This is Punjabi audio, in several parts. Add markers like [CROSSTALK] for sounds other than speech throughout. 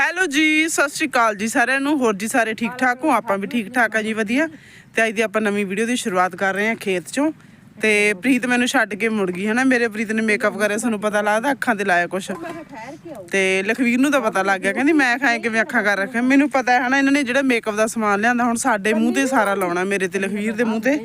ਹੈਲੋ ਜੀ, ਸਤਿ ਸ਼੍ਰੀ ਅਕਾਲ ਜੀ ਸਾਰਿਆਂ ਨੂੰ। ਹੋਰ ਜੀ ਸਾਰੇ ਠੀਕ ਠਾਕ ਹੋ? ਆਪਾਂ ਵੀ ਠੀਕ ਠਾਕ ਆ ਜੀ, ਵਧੀਆ। ਤੇ ਅੱਜ ਦੀ ਆਪਾਂ ਨਵੀਂ ਵੀਡੀਓ ਦੀ ਸ਼ੁਰੂਆਤ ਕਰ ਰਹੇ ਹਾਂ ਖੇਤ ਚੋਂ। ਤੇ ਪ੍ਰੀਤ ਮੈਨੂੰ ਛੱਡ ਕੇ ਮੁੜ ਗਈ, ਹਨਾ? ਮੇਰੇ ਪ੍ਰੀਤ ਨੇ ਮੇਕਅਪ ਕਰਿਆ, ਸਾਨੂੰ ਪਤਾ ਲੱਗਦਾ ਅੱਖਾਂ ਤੇ ਲਾਇਆ ਕੁਛ। ਤੇ ਲਖਵੀਰ ਨੂੰ ਤਾਂ ਪਤਾ ਲੱਗ ਗਿਆ, ਕਹਿੰਦੀ ਮੈਂ ਖਾਏ ਕਿਵੇਂ ਅੱਖਾਂ ਕਰ ਰੱਖਿਆ? ਮੈਨੂੰ ਪਤਾ ਹੈ, ਹਨਾ? ਇਹਨਾਂ ਨੇ ਜਿਹੜਾ ਮੇਕਅਪ ਦਾ ਸਮਾਨ ਲਿਆਂਦਾ, ਹੁਣ ਸਾਡੇ ਮੂੰਹ ਤੇ ਸਾਰਾ ਲਾਉਣਾ, ਮੇਰੇ ਤੇ ਲਖਵੀਰ ਦੇ ਮੂੰਹ ਤੇ।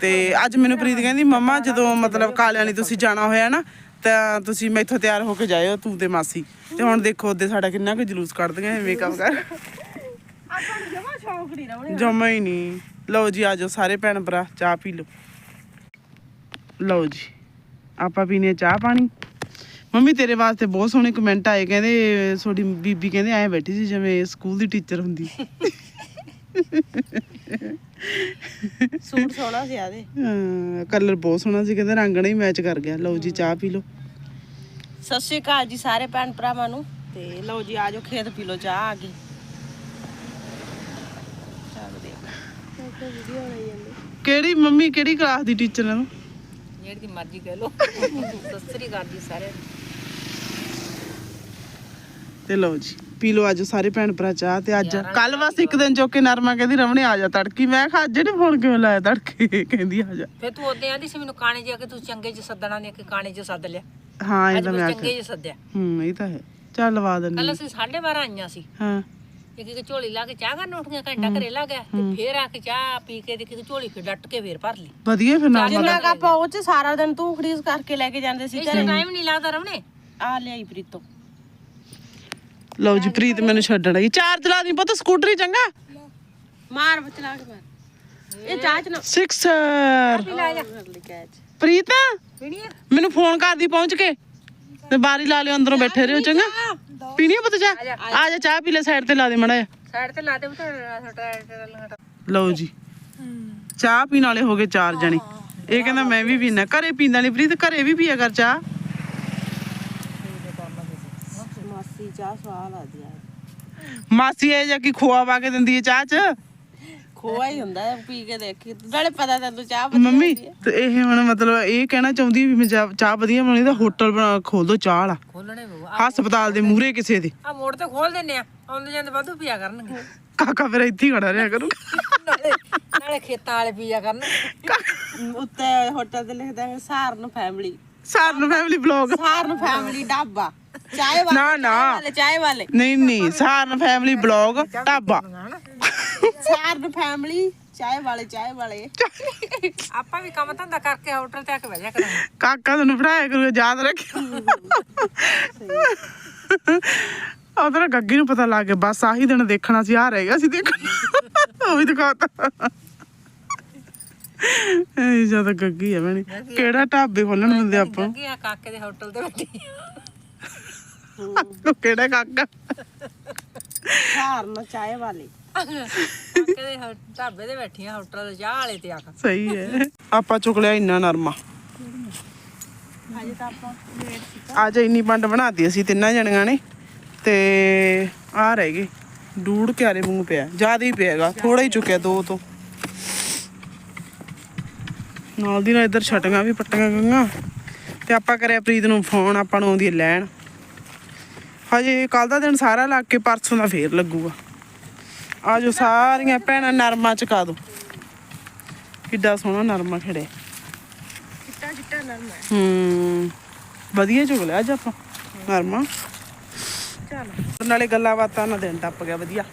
ਤੇ ਅੱਜ ਮੈਨੂੰ ਪ੍ਰੀਤ ਕਹਿੰਦੀ, ਮੰਮਾ, ਜਦੋਂ ਮਤਲਬ ਕਾਲਿਆਂ ਲਈ ਤੁਸੀਂ ਜਾਣਾ ਹੋਇਆ ਨਾ ਤਾਂ ਤੁਸੀਂ ਮੈਥੋਂ ਤਿਆਰ ਹੋ ਕੇ ਜਾਇਓ, ਤੂੰ ਤੇ ਮਾਸੀ। ਤੇ ਹੁਣ ਦੇਖੋ, ਉਹਦੇ ਸਾਡਾ ਕਿੰਨਾ ਕੁ ਜਲੂਸ ਕੱਢਦੀਆਂ ਇਹ ਮੇਕਅਪ ਕਰ। ਆਪਾਂ ਨੂੰ ਜਮਾ ਸ਼ੌਂਕ ਨਹੀਂ ਰਵਣੇ ਜਮਾ ਹੀ ਨਹੀਂ। ਲਓ ਜੀ ਆਜੋ ਸਾਰੇ ਭੈਣ ਭਰਾ, ਚਾਹ ਪੀ ਲਓ। ਲਓ ਜੀ, ਆਪਾਂ ਪੀਨੇ ਚਾਹ ਪਾਣੀ। ਮੰਮੀ, ਤੇਰੇ ਵਾਸਤੇ ਬਹੁਤ ਸੋਹਣੇ ਕਮੈਂਟ ਆਏ। ਕਹਿੰਦੇ, ਤੁਹਾਡੀ ਬੀਬੀ ਕਹਿੰਦੇ, ਐ ਬੈਠੀ ਸੀ ਜਿਵੇਂ ਸਕੂਲ ਦੀ ਟੀਚਰ ਹੁੰਦੀ। [LAUGHS] ਸੂਟ ਸੋਹਣਾ ਸੀ ਆਦੇ ਕਲਰ ਬਹੁਤ ਸੋਹਣਾ ਸੀ ਕਹਿੰਦੇ ਰੰਗ ਨਾਲ ਹੀ ਮੈਚ ਕਰ ਗਿਆ। ਲਓ ਜੀ ਚਾਹ ਪੀ ਲਓ। ਸਤਿ ਸ਼੍ਰੀ ਅਕਾਲ ਜੀ ਸਾਰੇ ਭੈਣ ਭਰਾਵਾਂ ਨੂੰ। ਤੇ ਲਓ ਜੀ ਆਜੋ ਖੇਤ ਪੀ ਲਓ ਚਾਹ ਆ ਗਈ ਕਿਹੜੀ ਮੰਮੀ ਕਿਹੜੀ ਕਲਾਸ ਦੀ ਟੀਚਰ ਹੈ ਤੂੰ? ਜਿਹੜੀ ਮਰਜ਼ੀ ਕਹਿ ਲਓ। ਸਤਿ ਸ਼੍ਰੀ ਅਕਾਲ ਜੀ ਸਾਰੇ ਤੇ ਲਓ ਜੀ। ਪੀ ਲਓ ਅੱਜ ਸਾਰੇ ਭੈਣ ਭਰਾ ਚਾਹ ਤੇ ਅੱਜ ਕੱਲ ਬਸ ਇੱਕ ਦਿਨ ਚੁੱਕ ਕੇ ਨਰਮਾ ਕਹਿੰਦੀ ਰਮਣੇ ਆ ਜਾ ਤੜਕੀ। ਮੈਂ ਕਿਹਾ ਅੱਜ ਨੇ ਫੋਨ ਕਿਉਂ ਲਾਇਆ ਤੜਕੇ? ਕਹਿੰਦੀ ਆ ਜਾ। ਫਿਰ ਤੂੰ ਉਹਦੇ ਆਂਦੀ ਸੀ ਮੈਨੂੰ ਕਾਣੇ ਜਾ ਕੇ ਤੂੰ ਚੰਗੇ ਚ ਸੱਦਣਾ ਨੇ ਕਿ ਕਾਣੇ ਚ ਸੱਦ ਲਿਆ। ਹਾਂ ਇਹ ਤਾਂ ਮੈਂ ਚੰਗੇ ਚ ਸੱਦਿਆ। ਹੂੰ ਇਹ ਤਾਂ ਹੈ। ਚੱਲ ਲਵਾ ਦਿੰਨੀ ਕੱਲ। ਅਸੀਂ 12:30 ਆਈਆਂ ਸੀ। ਹਾਂ। ਇੱਕ ਇੱਕ ਝੋਲੀ ਲਾ ਕੇ ਚਾਹ ਕਰਨ ਉੱਠ ਗਿਆ ਘੰਟਾ ਘਰੇ ਲਾ ਗਿਆ। ਤੇ ਫੇਰ ਆ ਕੇ ਚਾਹ ਪੀ ਕੇ ਦੇਖੀ ਤੇ ਝੋਲੀ ਫਿਰ ਡੱਟ ਕੇ ਫੇਰ ਭਰ ਲਈ। ਵਧੀਆ ਫਿਰ ਨਾਲ ਜਿੰਨਾ ਕ ਆਪਾਂ ਉਹ ਚ ਸਾਰਾ ਦਿਨ ਤੂੰ ਖਰੀਦ ਕਰਕੇ ਲੈ ਕੇ ਜਾਂਦੇ ਸੀ ਇਸ ਟਾਈਮ ਨਹੀਂ ਲੱਗਦਾ ਰਮਣੇ। ਆ ਲਿਆਈ ਪ੍ਰੀਤੋ। ਲਓ ਜੀ ਪ੍ਰੀਤ ਮੈਨੂੰ ਛੱਡਣ ਆਈ। ਚਾਰਜ ਲਾ ਦੀ ਪੁੱਤ ਸਕੂਟਰੀ ਚੰਗਾ? ਮਾਰ ਬਚਲਾ ਕੇ ਮਾਰ। ਇਹ ਚਾਹ ਚ ਨਾ। ਸਿਕਸਰ। ਪ੍ਰੀਤ? ਮੈਨੂੰ ਫੋਨ ਕਰਦੀ ਪਹੁੰਚ ਕੇ। ਤੇ ਬਾਰੀ ਲਾ ਲਿਓ ਅੰਦਰੋਂ ਬੈਠੇ ਰਹੋ ਚੰਗਾ? ਪੀਣੀ ਪੁੱਤ ਚਾਹ? ਆ ਜਾ। ਚਾਹ ਪੀ ਲੈ ਸਾਈਡ ਤੇ ਲਾ ਦੇ ਮੜਾ ਸਾਈਡ ਤੇ ਲਾ ਦੇ ਲਓ ਜੀ। ਚਾਹ ਪੀਣ ਵਾਲੇ ਹੋ ਗਏ ਚਾਰ ਜਣੇ। ਇਹ ਕਹਿੰਦਾ ਮੈਂ ਵੀ ਪੀਣਾ ਘਰੇ ਪੀਂਦਾ ਨਹੀਂ ਪ੍ਰੀਤ ਘਰੇ ਵੀ ਪੀਆ ਕਰ ਚਾਹ ਮਾਸੀ ਚਾਹ ਸਵਾਦ ਆ। ਜੀ ਮਾਸੀ ਇਹ ਜਾ ਕੀ ਖੋਆ ਪਾ ਕੇ ਦਿੰਦੀ ਹੈ ਚਾਹ 'ਚ? ਖੋਆ ਹੀ ਹੁੰਦਾ ਹੈ, ਪੀ ਕੇ ਦੇਖੀ। ਨਾਲੇ ਪਤਾ ਤੈਨੂੰ ਚਾਹ ਵਧੀਆ ਮੰਮੀ ਹੁੰਦੀ ਹੈ। ਤੇ ਇਹ ਹੁਣ ਮਤਲਬ ਇਹ ਕਹਿਣਾ ਚਾਹੁੰਦੀ ਵੀ ਮੈਂ ਚਾਹ ਚਾਹ ਵਧੀਆ ਬਣਾਉਣੀ ਤਾਂ ਹੋਟਲ ਬਣਾ ਖੋਲ ਦੋ ਚਾਹ ਵਾਲਾ। ਖੋਲਣੇ ਬੂ ਹਸਪਤਾਲ ਦੇ ਮੂਹਰੇ ਕਿਸੇ ਦੇ। ਆ ਮੋੜ ਤੇ ਖੋਲ ਦਿੰਨੇ ਆ ਆਉਂਦੇ ਜਾਂਦੇ ਵਾਧੂ ਪੀਆ ਕਰਨਗੇ। ਕਾਕਾ ਫਿਰ ਇੱਥੇ ਹੀ ਖੜਾ ਰਿਹਾ ਕਰੂਗਾ। ਨਾਲੇ ਨਾਲੇ ਖੇਤਾਂ ਵਾਲੇ ਪੀਆ ਕਰਨਗੇ। ਉੱਤੇ ਹੋਟਲ ਤੇ ਲਿਖਦਾ ਹੈ Saran family Saran family blog Saran family dhaba. ਚਾਹ ਵਾਲੇ ਨਾ ਨਾ। ਚਾਹ ਵਾਲੇ ਨਹੀਂ ਨਹੀਂ Saran family blog dhaba. Saran family ਚਾਹ ਵਾਲੇ ਚਾਹ ਵਾਲੇ। ਆਪਾਂ ਵੀ ਕੰਮ ਧੰਦਾ ਕਰਕੇ ਹੋਟਲ ਤੇ ਆ ਕੇ ਬਹਿ ਜਾ ਕਰਾਂਗੇ। ਕਾਕਾ ਤੁਹਾਨੂੰ ਪੜਾਇਆ ਕਰੂਗਾ ਯਾਦ ਰੱਖਿਓ। ਉਹਦਾ ਗੱਗੀ ਨੂੰ ਪਤਾ ਲੱਗ ਗਿਆ ਬਸ ਆਹੀ ਦਿਨ ਦੇਖਣਾ ਸੀ ਆ ਰਹੇਗਾ ਸੀ ਦੇਖਣ ਉਹ ਵੀ ਦਿਖਾਤਾ। ਇਹ ਜ਼ਿਆਦਾ ਗੱਗੀ ਹੈ ਬਣੀ ਕਿਹੜਾ ਢਾਬੇ ਖੋਲਣ ਦਿੰਦੇ ਆਪਾਂ? ਆ ਕਾਕੇ ਦੇ ਹੋਟਲ ਤੇ ਬੈਠੀ ਉਹ ਕਿਹੜਾ ਕਾਕਾ? ਸਾਰਨ ਚਾਹ ਵਾਲੇ। ਕਾਕੇ ਦੇ ਢਾਬੇ ਤੇ ਬੈਠੀਆਂ ਹੋਟਲ ਦੇ ਚਾਹ ਵਾਲੇ ਤੇ ਆ ਕੇ। ਸਹੀ ਹੈ। ਆਪਾਂ ਚੁੱਕ ਲਿਆ ਇੰਨਾ ਨਰਮਾ। ਹਜੇ ਤਾਂ ਆਪਾਂ ਅੱਜ ਇੰਨੀ ਪੰਡ ਬਣਾਤੀ ਅਸੀਂ ਤਿੰਨਾਂ ਜਣੀਆਂ ਨੇ। ਤੇ ਆ ਰਹਿ ਗਏ। ਡੂੜ ਕਿਆਰੇ ਮੂੰਹ ਪਿਆ। ਜ਼ਿਆਦਾ ਹੀ ਪਿਆਗਾ ਥੋੜਾ ਹੀ ਚੁੱਕਿਆ ਦੋ ਤੋਂ। ਨਾਲ ਦੀ ਨਾਲ ਇੱਧਰ ਛਟੀਆਂ ਵੀ ਪੱਟੀਆਂ ਗਈਆਂ। ਤੇ ਆਪਾਂ ਕਰਿਆ ਪ੍ਰੀਤ ਨੂੰ ਫੋਨ ਆਪਾਂ ਨੂੰ ਆਉਂਦੀ ਹੈ ਲੈਣ। ਹਜੇ ਕੱਲ ਦਾ ਦਿਨ ਸਾਰਾ ਲੱਗ ਕੇ ਪਰਸੋਂ ਦਾ ਫੇਰ ਲੱਗੂਗਾ। ਆਜੋ ਸਾਰੀਆਂ ਭੈਣਾਂ ਨਰਮਾ ਚਕਾ ਦੋ। ਕਿੱਡਾ ਸੋਹਣਾ ਨਰਮਾ ਖੜਿਆ। ਚਿੱਟਾ ਚਿੱਟਾ ਨਰਮ ਹੈ। ਹੂੰ ਵਧੀਆ ਚੁਗ ਲਿਆ ਅੱਜ ਆਪਾਂ। ਨਰਮਾ। ਚਲ। ਨਾਲੇ ਗੱਲਾਂ ਬਾਤਾਂ ਨਾਲ ਦਿਨ ਟੱਪ ਗਿਆ ਵਧੀਆ।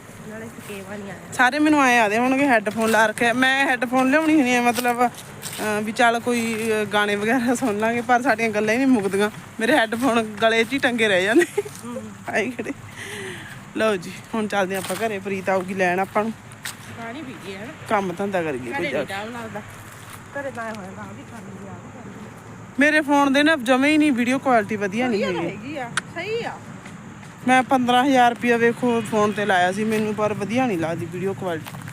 ਨਹੀਂ ਆਇਆ ਸਾਰੇ ਮੈਨੂੰ ਆਏ ਆਦੇ ਹੋਣਗੇ ਹੈੱਡਫੋਨ ਲਾ ਰੱਖਿਆ। ਮੈਂ ਹੈੱਡਫੋਨ ਲਿਆਉਣੀ ਹੁੰਦੀ ਹੈ ਮਤਲਬ ਅਹ, ਵੀ ਚੱਲ ਕੋਈ ਅਹ, ਗਾਣੇ ਵਗੈਰਾ ਸੁਣ ਲਾਂਗੇ ਪਰ ਸਾਡੀਆਂ ਗੱਲਾਂ ਹੀ ਨਹੀਂ ਮੁੱਕਦੀਆਂ। ਮੇਰੇ ਹੈੱਡਫੋਨ ਗਲੇ 'ਚ ਹੀ ਟੰਗੇ ਰਹਿ ਜਾਂਦੇ। ਆਈ ਖੜੇ। ਲਓ ਜੀ ਹੁਣ ਚੱਲਦੇ ਆਪਾਂ ਘਰੇ। ਪ੍ਰੀਤ ਆਊਗੀ ਲੈਣ ਆਪਾਂ ਨੂੰ। ਪਾਣੀ ਪੀ ਗਿਆ ਨਾ। ਕੰਮ ਧੰਦਾ ਕਰੀਏ ਕੋਈ ਘਰੇ ਜਾ ਨਹੀਂ ਕੇ। ਟਾਈਮ ਲੱਗਦਾ। ਘਰੇ ਤਾਂ ਹੋਇਆ ਨਾ ਵੀ ਕਰ ਲਿਆ ਮੇਰੇ ਫੋਨ ਦੇ ਨਾ ਜਮੇ ਹੀ ਨਹੀਂ ਵੀਡੀਓ ਕੁਆਲਿਟੀ ਵਧੀਆ ਨਹੀਂ ਹੈਗੀ। ਹੈਗੀ ਆ ਸਹੀ ਆ। ਮੈਂ 15000 ਰੁਪਇਆ ਵੇਖੋ ਫੋਨ ਤੇ ਲਾਇਆ ਸੀ ਮੈਨੂੰ ਪਰ ਵਧੀਆ ਨਹੀਂ ਲੱਗਦੀ ਵੀਡੀਓ ਕੁਆਲਿਟੀ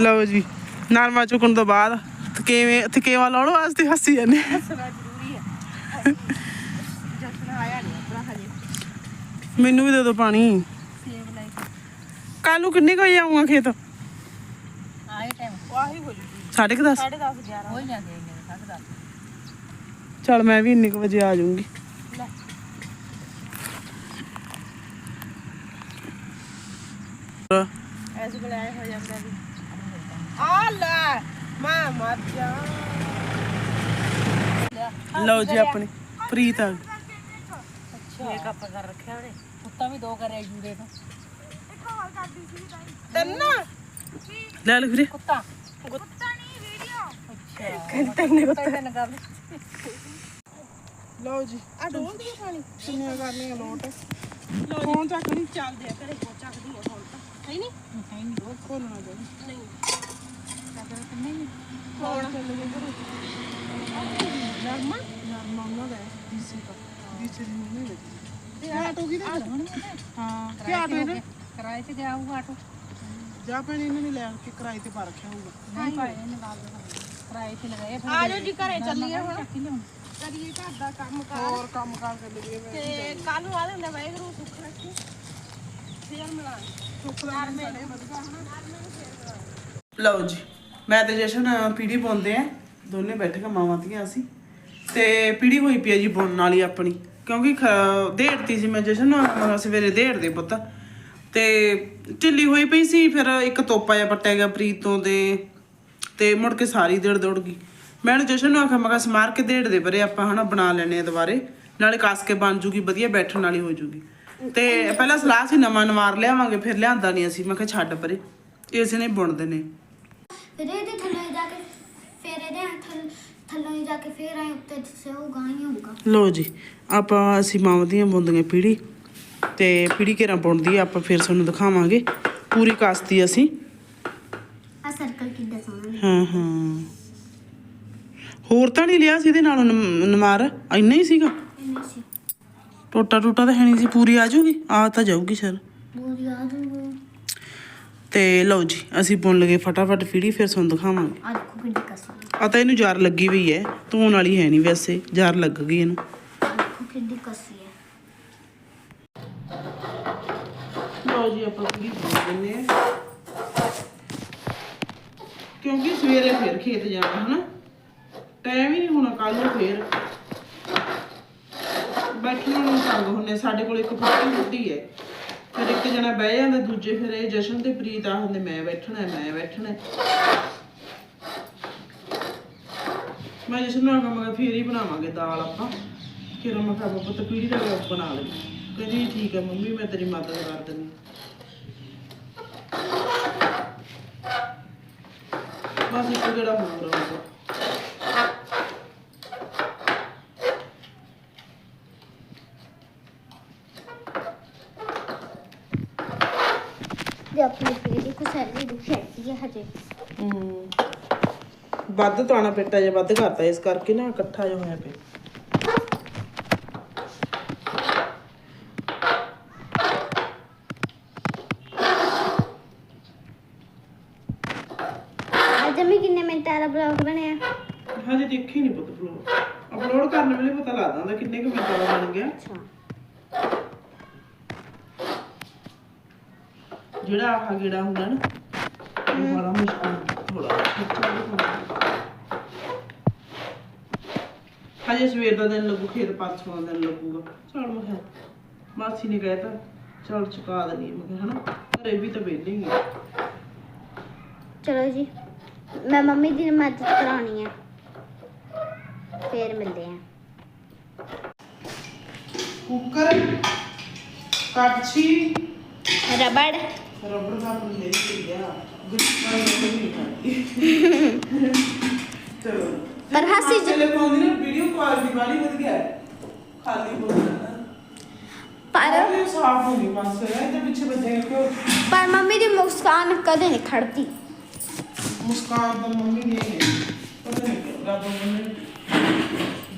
ਲਓ ਜੀ ਨਰਮਾ ਚੁੱਕਣ ਤੋਂ ਬਾਅਦ ਥਕੇਵੇਂ ਥਕੇਵਾ ਲਾਉਣ ਵਾਸਤੇ ਹੱਸੀ ਜਾਂਦੇ ਹੱਸਣਾ ਜ਼ਰੂਰੀ ਹੈ ਜਸ਼ਨ ਆਇਆ ਨਹੀਂ ਆਪਣਾ ਹਜੇ। ਮੈਨੂੰ ਵੀ ਦੇ ਦਿਓ ਪਾਣੀ। ਕੱਲ ਨੂੰ ਕਿੰਨੇ ਕੁ ਵਜੇ ਆਉਂਗਾ ਖੇਤ? ਆਏ ਟਾਈਮ ਵਾਹੀ ਹੋ ਕੁ ਦਸ। 10:30 11 ਹੋ ਜਾਂਦੇ ਚੱਲ ਮੈਂ ਵੀ ਇੰਨੇ ਕੁ ਵਜੇ ਆ ਜਾਊਂਗੀ। ਲਓ ਜੀ ਆਪਣੀ ਪ੍ਰੀਤ ਆ ਗਈ। ਮੇਕਅਪ ਕਰ ਰੱਖਿਆ ਉਹਨੇ। ਪੁੱਤਾਂ ਵੀ ਦੋ ਕਰਿਆ ਜੂੜੇ ਤੋਂ। ਤਿੰਨ? ਲੈ ਲਓ ਵੀਰੇ। ਕੁੱਤਾ। ਕੁੱਤਾ ਨਹੀਂ ਵੀਡੀਓ। ਅੱਛਾ। ਤਿੰਨ ਕਰ ਲਈ ਲਓ ਜੀ। ਆ ਡੋਲ ਦੀ ਪਾਣੀ। ਕਿੰਨੀਆਂ ਕਰਨੀਆਂ ਲੋਟ? ਫੋਨ ਚੱਕ ਲਈ। ਚੱਲਦੇ ਆ ਘਰੇ ਕੋ ਚੱਕਦੀ ਆ ਹੁਣ ਤਾਂ। ਹੈ ਨਹੀਂ? ਨਹੀਂ ਖੋਲਣਾ ਚਾਹੀਦਾ। ਨਹੀਂ। ਫੋਨ ਚੱਲ ਗਿਆ ਕਰੋ ਨਰਮਾ? ਨਰਮਾ ਉਹਨਾਂ ਦਾ ਡੀਸੀ ਦਾ। ਡੀਸੀ ਦੀ ਨਹੀਂ ਲੱਗੀ ਤੇ ਆਟੋ ਕਿਹਦੇ ਹਾਂ ਕੀ ਆਟੋ ਇਹਨਾਂ? ਕਿਰਾਏ ਤੇ ਗਿਆ ਉਹ ਆਟੋ। ਜਾ ਪੈਣ ਇਹਨਾਂ ਨੇ ਲੈ ਕੇ ਕਿਰਾਏ ਤੇ ਪਾ ਰੱਖਿਆ ਹੋਊਗਾ। ਨਹੀਂ ਪਾਏ ਨੇ ਨਾਲ ਕਿਰਾਏ ਤੇ ਲਗਾਏ ਫਿਰ ਆ ਜਾਓ ਜੀ ਘਰੇ ਚੱਲੀਏ ਹੁਣ। ਚੱਕੀ ਲਿਆਉਣ। ਕਰੀਏ ਘਰ ਦਾ ਕੰਮ ਕਰ। ਹੋਰ ਕੰਮ ਕਾਰ ਕਰ ਲਈਏ ਤੇ ਕੱਲ ਨੂੰ ਆ ਲੈਂਦਾ ਵਾਹਿਗੁਰੂ ਸੁੱਖ ਰੱਖੀ। ਫੇਰ ਮਿਲਾਂ ਲਓ ਜੀ ਮੈਂ ਤੇ ਜਸ਼ਨ ਪੀੜੀ ਪਾਉਂਦੇ ਆ। ਦੋਨੇ ਬੈਠ ਕੇ ਮਾਵਾਂ ਧੀਆਂ ਅਸੀਂ। ਤੇ ਪੀੜੀ ਹੋਈ ਪਈ ਆ ਜੀ ਬੁਣਨ ਵਾਲੀ ਆਪਣੀ। ਕਿਉਂਕਿ ਖ- ਦੇੜਤੀ ਸੀ ਮੈਂ ਜਸ਼ਨ ਨੂੰ ਸਵੇਰੇ ਦੇੜਦੇ ਪੁੱਤ। ਤੇ ਢਿੱਲੀ ਹੋਈ ਪਈ ਸੀ ਫਿਰ ਇੱਕ ਤੋਪਾ ਜਿਹਾ ਪੱਟਿਆ ਗਿਆ ਪ੍ਰੀਤ ਤੋਂ ਦੇ। ਤੇ ਮੁੜ ਕੇ ਸਾਰੀ ਦੇੜ ਦੌੜ ਗਈ। ਮੈਂ ਉਹਨੂੰ ਜਸ਼ਨ ਨੂੰ ਆਖਿਆ ਮੈਂ ਕਿਹਾ ਸਮਾਰ ਕੇ ਦੇੜ ਦੇ ਪਰੇ ਆਪਾਂ ਹਨਾ ਬਣਾ ਲੈਣੇ ਆ ਦੁਬਾਰੇ ਨਾਲੇ ਕੱਸ ਕੇ ਬਣ ਜੂਗੀ ਵਧੀਆ ਬੈਠਣ ਵਾਲੀ ਹੋ ਜੂਗੀ। ਤੇ ਪਹਿਲਾਂ ਸਲਾਹ ਸੀ ਨਵਾਂ ਨਵਾਰ ਲਿਆਵਾਂਗੇ ਫਿਰ ਲਿਆਂਦਾ ਨਹੀਂ ਅਸੀਂ ਮੈਂ ਕਿਹਾ ਛੱਡ ਪਰੇ ਇਸੇ ਨੇ ਬੁਣਦੇ ਨੇ। ਫਿਰ ਇਹਦੇ ਥੱਲੇ ਜਾ ਕੇ ਫਿਰ ਇਹਦੇ ਥੱਲੇ ਥੱਲੇ ਜਾ ਕੇ ਫਿਰ ਆਏ ਉੱਤੇ ਜਿੱਸੇ ਉਹ ਗਾਂ ਹੀ ਹੋਊਗਾ। ਲੋ ਜੀ ਆਪਾਂ ਅਸੀਂ ਮਾਵਾਂ ਦੀਆਂ ਬੁੰਦੀਆਂ ਪੀੜੀ ਤੇ ਪੀੜੀ ਘੇਰਾ ਬੁਣਦੀ ਆ ਆਪਾਂ ਫਿਰ ਤੁਹਾਨੂੰ ਦਿਖਾਵਾਂਗੇ ਪੂਰੀ ਕਾਸਤੀ ਅਸੀਂ। ਆ ਸਰਕਲ ਕਿੱਦਾਂ ਸੋਹਣਾ ਹਾਂ ਹਾਂ। ਹੋਰ ਤਾਂ ਨਹੀਂ ਲਿਆ ਸੀ ਇਹਦੇ ਨਾਲੋਂ ਨਮ- ਨਮਾਰ ਇੰਨਾ ਹੀ ਸੀਗਾ। ਟੋਟਾ ਟੋਟਾ ਤਾਂ ਹੈ ਨਹੀਂ ਸੀ ਪੂਰੀ ਆ ਜਾਊਗੀ? ਆ ਤਾਂ ਜਾਊਗੀ ਸਰ ਤੇ ਲਓ ਜੀ ਅਸੀਂ ਬੁਣ ਲਗੇ ਫਟਾਫਟ ਪੀੜੀ ਫਿਰ ਤੁਹਾਨੂੰ ਦਿਖਾਵਾਂਗੇ। ਆ ਦੇਖੋ ਕਿੰਨੀ ਕਸੀ ਆ ਤਾਂ ਇਹਨੂੰ ਜਾਰ ਲੱਗੀ ਹੋਈ ਹੈ ਧੋਣ ਵਾਲੀ ਹੈ ਨਹੀਂ ਵੈਸੇ ਜਾਰ ਲੱਗ ਗਈ ਇਹਨੂੰ। ਆ ਦੇਖੋ ਕਿੰਨੀ ਕਸੀ ਹੈ। ਲਓ ਜੀ ਆਪਾਂ ਪੂਰੀ ਬਣਾ ਦਿੰਦੇ ਆ ਕਿਉਂਕਿ ਸਵੇਰੇ ਫਿਰ ਖੇਤ ਜਾਣਾ ਹਨਾ? ਟਾਈਮ ਹੀ ਨਹੀਂ ਹੋਣਾ ਕੱਲ ਨੂੰ ਫੇਰ ਬੈਠਣ ਨੂੰ ਤੰਗ ਹੁੰਨੇ ਸਾਡੇ ਕੋਲ ਇੱਕ ਫੁੱਟੀ ਫੁੱਟੀ ਹੈ। ਫਿਰ ਇੱਕ ਜਣਾ ਬਹਿ ਜਾਂਦਾ, ਦੂਜੇ ਫਿਰ ਇਹ ਜਸ਼ਨ ਤੇ ਪ੍ਰੀਤ ਆ ਹੁੰਦੇ, ਮੈਂ ਬੈਠਣਾ ਮੈਂ ਬੈਠਣਾ। ਮੈਂ ਜਸ਼ਨ ਨੂੰ ਆਖਾਂ ਮੈਂ ਫੇਰ ਹੀ ਬਣਾਵਾਂਗੇ ਦਾਲ ਆਪਾਂ। ਫਿਰ ਮੈਂ ਕਿਹਾ ਪੁੱਤ ਪੀੜੀ ਦਾ ਬਣਾ ਲਈ ਕਹਿੰਦੀ, ਠੀਕ ਹੈ ਮੰਮੀ, ਮੈਂ ਤੇਰੀ ਮਦਦ ਕਰ ਦਿੰਦੀ ਬਸ ਇੱਕ ਜਿਹੜਾ ਹੋਰ ਆਊਗਾ ਤੇ ਆਪਣੀ ਪੀੜੀ ਕੋ ਸੈਲੀ ਦੀ ਹੈ ਹਜੇ। ਹਮ। ਵੱਧ ਤਾਣਾ ਪੇਟਾ ਜਿਹਾ ਵੱਧ ਕਰਤਾ ਇਸ ਕਰਕੇ ਨਾ ਇਕੱਠਾ ਜਿਹਾ ਹੋਇਆ ਪਿਆ। ਅੱਜ ਮੈਂ ਕਿੰਨੇ ਮਿੰਟਾਂ ਦਾ ਬਲੌਗ ਬਣਿਆ? ਹਜੇ ਦੇਖੀ ਨਹੀਂ ਪੁੱਤ ਅਪਲੋਡ ਅਪਲੋਡ ਕਰਨ ਵੇਲੇ ਪਤਾ ਲੱਗਦਾ ਹੁੰਦਾ ਕਿੰਨੇ ਕੁ ਮਿੰਟਾਂ ਦਾ ਬਣ ਗਿਆ। ਅੱਛਾ। ਜਿਹੜਾ ਆਹ ਗੇੜਾ ਹੁੰਦਾ ਨਾ ਹਜੇ ਸਵੇਰ ਦਾ ਦਿਨ ਲੱਗੂ ਖੇਤ ਪਰਸੋਂ ਦਾ ਦਿਨ ਲੱਗੂਗਾ ਚਲ ਮੈਂ ਕਿਹਾ ਮਾਸੀ ਨੇ ਕਹਿਤਾ ਚਲ ਚੁਕਾ ਦੇਣੀ ਮੈਂ ਕਿਹਾ ਹਨਾ ਘਰੇ ਵੀ ਤਾਂ ਵਿਹਲੇ ਹੀ ਆ ਚਲੋ ਜੀ ਮੈਂ ਮੰਮੀ ਦੀ ਮਦਦ ਕਰਾਉਣੀ ਹੈ ਫੇਰ ਮਿਲਦੇ ਹਾਂ ਕੁੱਕਰ ਕੜਛੀ ਰਬੜ ਰਬੜ ਦਾ ਮੁੰਡੇ ਨਹੀਂ ਗਿਆ। ਗੁੱਸਾ ਨਹੀਂ ਖਾਂਦੀ। ਚਲੋ। ਪਰ ਹਾਸੀ ਚਲੇ ਪਾਉਂਦੀ ਨਾ ਵੀਡੀਓ ਵਾਲੀ ਖਾਲੀ ਬੋਲਣਾ ਪਰ ਇਹ ਸਾਫ਼ ਹੋ ਗਈ ਬਸ ਇਹਦੇ ਪਿੱਛੇ ਬੱਜੇ ਕਿਉਂ? ਪਰ ਮੰਮੀ ਦੀ ਮੁਸਕਾਨ ਕਦੇ ਨਹੀਂ ਖੜਦੀ। ਮੁਸਕਾਨ ਦਾ ਮੰਮੀ ਨੇ ਪਤਾ ਨਹੀਂ ਕਿਉਂ ਰੱਬ ਮੰਮੀ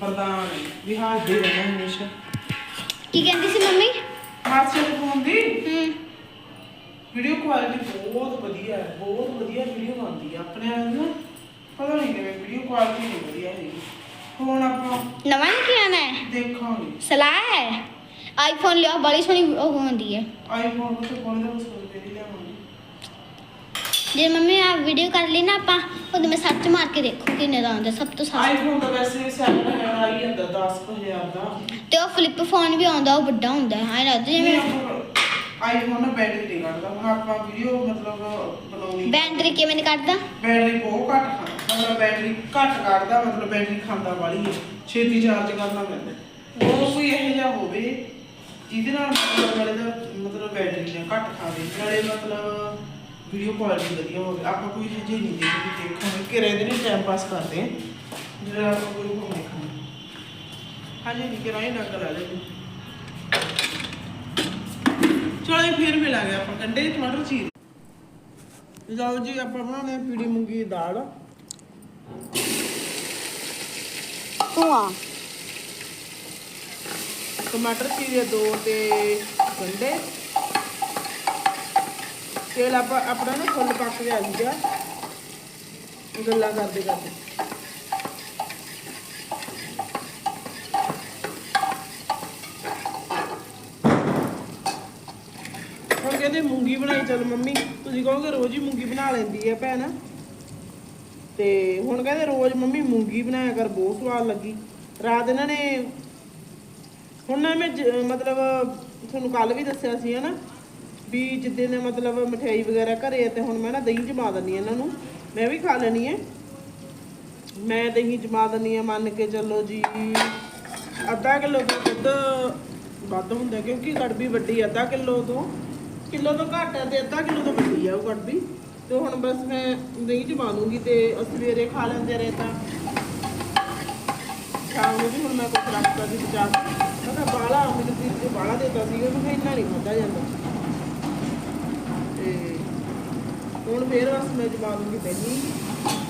ਬਰਦਾਨ ਵਿਹਾਰ ਦੇ ਰਹਿਣਾ ਹਮੇਸ਼ਾ। ਕੀ ਕਹਿੰਦੀ ਸੀ ਮੰਮੀ? ਮਾਸਟਰ ਦੇ ਫੋਨ ਦੀ ਹੂੰ। ਵੀਡੀਓ ਕੁਆਲਿਟੀ ਬਹੁਤ ਵਧੀਆ ਹੈ ਬਹੁਤ ਵਧੀਆ ਵੀਡੀਓ ਬਣਦੀ ਹੈ ਆਪਣੇ ਆਪ ਨੂੰ ਪਤਾ ਨਹੀਂ ਕਿਵੇਂ ਵੀਡੀਓ ਕੁਆਲਿਟੀ ਨਹੀਂ ਵਧੀਆ ਹੈਗੀ। ਹੁਣ ਆਪਾਂ ਨਵਾਂ ਨਹੀਂ ਕਿਹਾ ਹੈ? ਦੇਖਾਂਗੇ। ਸਲਾਹ ਹੈ? ਆਈਫੋਨ ਲਿਆ ਬੜੀ ਸੋਹਣੀ ਉਹ ਹੁੰਦੀ ਹੈ। ਆਈਫੋਨ ਤੋਂ ਕੋਣ ਦਾ ਸੋਚ ਦੇ ਲਿਆਵਾਂਗੇ? ਜੇ ਮੰਮੀ ਆ ਵੀਡੀਓ ਕਰ ਲਈ ਨਾ ਆਪਾਂ ਉਹਦੇ ਮੈਂ ਸਰਚ ਮਾਰ ਕੇ ਦੇਖੂ ਕਿੰਨੇ ਦਾ ਆਉਂਦਾ ਸਭ ਤੋਂ ਸਸਤਾ ਆਈਫੋਨ ਦਾ ਵੈਸੇ ਸੈਟ ਹੈ ਆ ਹੀ ਜਾਂਦਾ 10000 ਦਾ। ਤੇ ਉਹ ਫਲਿੱਪ ਫੋਨ ਵੀ ਆਉਂਦਾ ਉਹ ਵੱਡਾ ਹੁੰਦਾ ਹੈ ਐਂ ਲੱਗਦਾ ਜਿਵੇਂ ਆਈਫੋਨ ਨਾ ਬੈਟਰੀ ਕੱਢਦਾ ਹੁਣ ਆਪਾਂ ਵੀਡੀਓ ਮਤਲਬ ਬਣਾਉਣੀ ਬੈਟਰੀ ਕਿਵੇਂ ਨੀ ਕੱਢਦਾ ਬੈਟਰੀ ਬਹੁਤ ਘੱਟ ਖਾਂਦਾ ਮਤਲਬ ਬੈਟਰੀ ਘੱਟ ਕੱਢਦਾ ਮਤਲਬ ਬੈਟਰੀ ਖਾਂਦਾ ਵਾਲੀ ਹੈ ਛੇਤੀ ਚਾਰਜ ਕਰਨਾ ਪੈਂਦਾ। ਉਹ ਕੋਈ ਇਹੋ ਜਿਹਾ ਹੋਵੇ ਜਿਹਦੇ ਨਾਲ ਮਤਲਬ ਨਾਲੇ ਦਾ ਮਤਲਬ ਬੈਟਰੀ ਨਾ ਘੱਟ ਖਾਵੇ ਨਾਲੇ ਮਤਲਬ ਵੀਡੀਓ ਕੁਆਲਿਟੀ ਵਧੀਆ ਹੋਵੇ। ਆਪਾਂ ਕੋਈ ਇਹੋ ਜਿਹੀ ਨਹੀਂ ਦੇਖਦੇ ਦੇਖਾਂਗੇ ਕਿ ਰਹਿੰਦੇ ਨੇ ਟਾਈਮ ਪਾਸ ਕਰਦੇ ਆ। ਜਿਹੜਾ ਆਪਾਂ ਕੋਈ ਦੇਖਾਂਗੇ। ਹਾਂਜੀ ਨਹੀਂ ਕਿ ਰਾਈ ਨਾ ਕਰਾ ਲੈ ਚਲੋ ਜੀ, ਫਿਰ ਮਿਲਾਂਗੇ ਆਪਾਂ ਕੰਡੇ ਟਮਾਟਰ ਚੀਰ। ਲਓ ਜੀ ਆਪਾਂ ਬਣਾਉਣੇ ਪੀੜੀ ਮੂੰਗੀ ਦੀ ਦਾਲ। ਤੂੰ ਆ ਟਮਾਟਰ ਚੀਰੇ ਦੋ ਤੇ ਗੰਡੇ। ਤੇਲ ਆਪਾਂ ਆਪਣਾ ਨਾ ਫੁੱਲ ਪੱਕ ਗਿਆ ਸੀਗਾ ਗੱਲਾਂ ਕਰਦੇ ਕਰਦੇ। ਕਹਿੰਦੇ ਮੂੰਗੀ ਬਣਾਈ, ਚੱਲ ਮੰਮੀ, ਤੁਸੀਂ ਕਹੋਗੇ ਰੋਜ਼ ਹੀ ਮੂੰਗੀ ਬਣਾ ਲੈਂਦੀ ਹੈ ਭੈਣ। ਤੇ ਹੁਣ ਕਹਿੰਦੇ ਰੋਜ਼ ਮੰਮੀ ਮੂੰਗੀ ਬਣਾਇਆ ਕਰ, ਬਹੁਤ ਸਵਾਦ ਲੱਗੀ। ਰਾਤ ਇਹਨਾਂ ਨੇ, ਹੁਣ ਨਾ ਮੈਂ ਮਤਲਬ ਤੁਹਾਨੂੰ ਕੱਲ ਵੀ ਦੱਸਿਆ ਸੀ ਹਨਾ, ਵੀ ਜਿੱਦੇ ਨੇ ਮਤਲਬ ਮਠਿਆਈ ਵਗੈਰਾ ਘਰੇ ਤੇ ਹੁਣ ਮੈਂ ਨਾ ਦਹੀਂ ਜਮਾ ਦਿੰਦੀ ਹਾਂ ਇਹਨਾਂ ਨੂੰ। ਮੈਂ ਵੀ ਖਾ ਲੈਣੀ ਹੈ ਮੈਂ ਦਹੀਂ ਜਮਾ ਦਿੰਦੀ ਹਾਂ ਮੰਨ ਕੇ ਚੱਲੋ ਜੀ, ਅੱਧਾ ਕਿਲੋ ਤੋਂ ਦੁੱਧ ਵੱਧ ਹੁੰਦਾ, ਕਿਉਂਕਿ ਗੜਬੀ ਵੱਡੀ ਅੱਧਾ ਕਿਲੋ ਤੋਂ। ਕਿਲੋ ਤੋਂ ਘੱਟ ਹੈ ਤੇ ਅੱਧਾ ਕਿਲੋ ਤੋਂ ਵੱਡੀ ਆ ਉਹ ਗੜਬੀ ਤੇ ਹੁਣ ਬਸ ਮੈਂ ਦਹੀਂ ਜਮਾ ਦੂੰਗੀ ਤੇ ਸਵੇਰੇ ਖਾ ਲੈਂਦੇ ਰਹੇ ਤਾਂ। ਸ਼ਾਮ ਨੂੰ ਵੀ ਹੁਣ ਮੈਂ ਕੁਝ ਰੱਖਤਾ ਸੀ ਬਚਾ ਮੈਂ ਕਿਹਾ ਬਾਲਾ ਮੈਨੂੰ ਫਿਰ ਤੇ ਬਾਲਾ ਦੇਤਾ ਸੀ ਉਹ ਮੈਂ ਇੰਨਾ ਨਹੀਂ ਖਾਧਾ ਜਾਂਦਾ। ਤੇ ਹੁਣ ਫੇਰ ਬਸ ਮੈਂ ਜਮਾ ਦੂੰਗੀ ਦਹੀਂ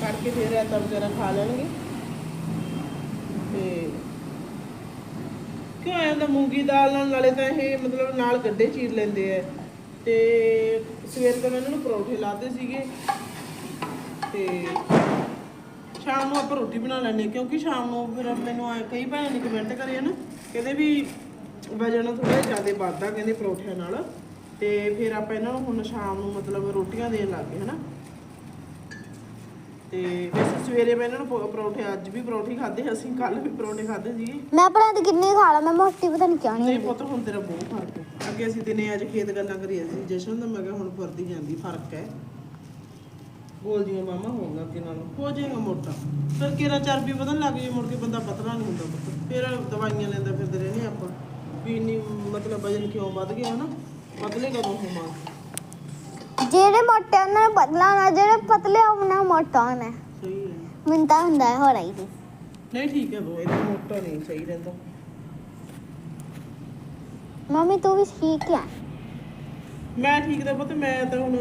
ਕਰਕੇ ਫੇਰ ਰਾਤ ਵਗੈਰਾ ਖਾ ਲੈਣਗੇ। ਤੇ ਕਿਉਂ ਆਇਆ ਤਾਂ ਮੂੰਗੀ ਦਾਲ ਨਾਲ, ਨਾਲੇ ਤਾਂ ਇਹ ਮਤਲਬ ਨਾਲ ਗੱਡੇ ਚੀਰ ਲੈਂਦੇ ਆ। ਤੇ ਸਵੇਰ ਤੋਂ ਮੈਂ ਇਹਨਾਂ ਨੂੰ ਪਰੌਂਠੇ ਲਾਦੇ ਸੀਗੇ। ਤੇ ਸ਼ਾਮ ਨੂੰ ਆਪਾਂ ਰੋਟੀ ਬਣਾ ਲੈਂਦੇ ਕਿਉਂਕਿ ਸ਼ਾਮ ਨੂੰ ਫਿਰ ਮੈਨੂੰ ਕਈ ਭੈਣਾਂ ਨੇ ਕਮੈਂਟ ਕਰੇ ਆ ਨਾ, ਕਹਿੰਦੇ ਵੀ ਵਜਨ ਥੋੜਾ ਜ਼ਿਆਦਾ ਵੱਧਦਾ, ਕਹਿੰਦੇ ਪਰੌਂਠਿਆਂ ਨਾਲ। ਤੇ ਫਿਰ ਆਪਾਂ ਇਹਨਾਂ ਨੂੰ ਹੁਣ ਸ਼ਾਮ ਨੂੰ ਮਤਲਬ ਰੋਟੀਆਂ ਦੇਣ ਲੱਗੇ ਹਨਾ। ਤੇ ਵੈਸੇ ਸਵੇਰੇ ਮੈਂ ਇਹਨਾਂ ਨੂੰ ਪ- ਪਰੌਠੇ ਅੱਜ ਵੀ ਪਰੌਠੇ ਖਾਦੇ ਅਸੀਂ ਕੱਲ ਵੀ ਪਰੌਠੇ ਖਾਦੇ ਸੀਗੇ। ਮੈਂ ਆਪਣੇ ਤੇ ਕਿੰਨੀ ਖਾ ਲਾ ਮੈਂ ਮੋਟੀ ਪਤਾ ਨਹੀਂ ਕਿਉਂ ਨਹੀਂ ਪੁੱਤ ਹੁਣ ਤੇਰਾ ਬਹੁਤ ਫ਼ਰਕ ਹੈ। ਅੱਗੇ ਅਸੀਂ ਦਿਨੇ ਅੱਜ ਖੇਤ ਗੱਲਾਂ ਕਰੀ ਸੀ ਜਸ਼ਨ ਦਾ ਮੈਂ ਕਿਹਾ ਹੁਣ ਫਰਦੀ ਜਾਂਦੀ ਫ਼ਰਕ ਹੈ। ਬੋਲ ਜੀਆਂ ਮਾਮਾ ਹੋਊਗਾ ਅੱਗੇ ਨਾਲੋਂ। ਹੋ ਜਾਏਗਾ ਮੋਟਾ। ਫਿਰ ਕਿਹੜਾ ਚਰਬੀ ਵਧਣ ਲੱਗ ਜੇ ਮੁੜ ਕੇ ਬੰਦਾ ਪਤਲਾ ਨਹੀਂ ਹੁੰਦਾ ਪੁੱਤ। ਫਿਰ ਦਵਾਈਆਂ ਲੈਂਦਾ ਫਿਰਦੇ ਰਹਿੰਦੇ ਆਪਾਂ। ਵੀ ਇੰਨੀ ਮਤਲਬ ਵਜਨ ਕਿਉਂ ਵੱਧ ਗਿਆ ਹਨਾ? ਪਤਲੇ ਕਦੋਂ ਹੋਵਾਂਗੇ ਜਿਹੜੇ ਮੋਟੇ ਉਹਨਾਂ ਨੇ ਪਤਲਾ ਜਿਹੜੇ ਪਤਲੇ ਮੋਟਾ ਹੋਣਾ ਸਹੀ ਹੈ। ਮੈਨੂੰ ਤਾਂ ਹੁੰਦਾ ਹੈ ਹੋ ਰਹੀ ਸੀ ਨਹੀਂ ਠੀਕ ਹੈ ਬੋ ਇਹਦਾ ਮੋਟਾ ਨਹੀਂ ਸਹੀ ਰਹਿੰਦਾ। ਮੰਮੀ ਤੂੰ ਵੀ ਠੀਕ ਹੈ ਮੈਂ ਠੀਕ ਦਾ ਪੁੱਤ ਮੈਂ ਤਾਂ ਹੁਣ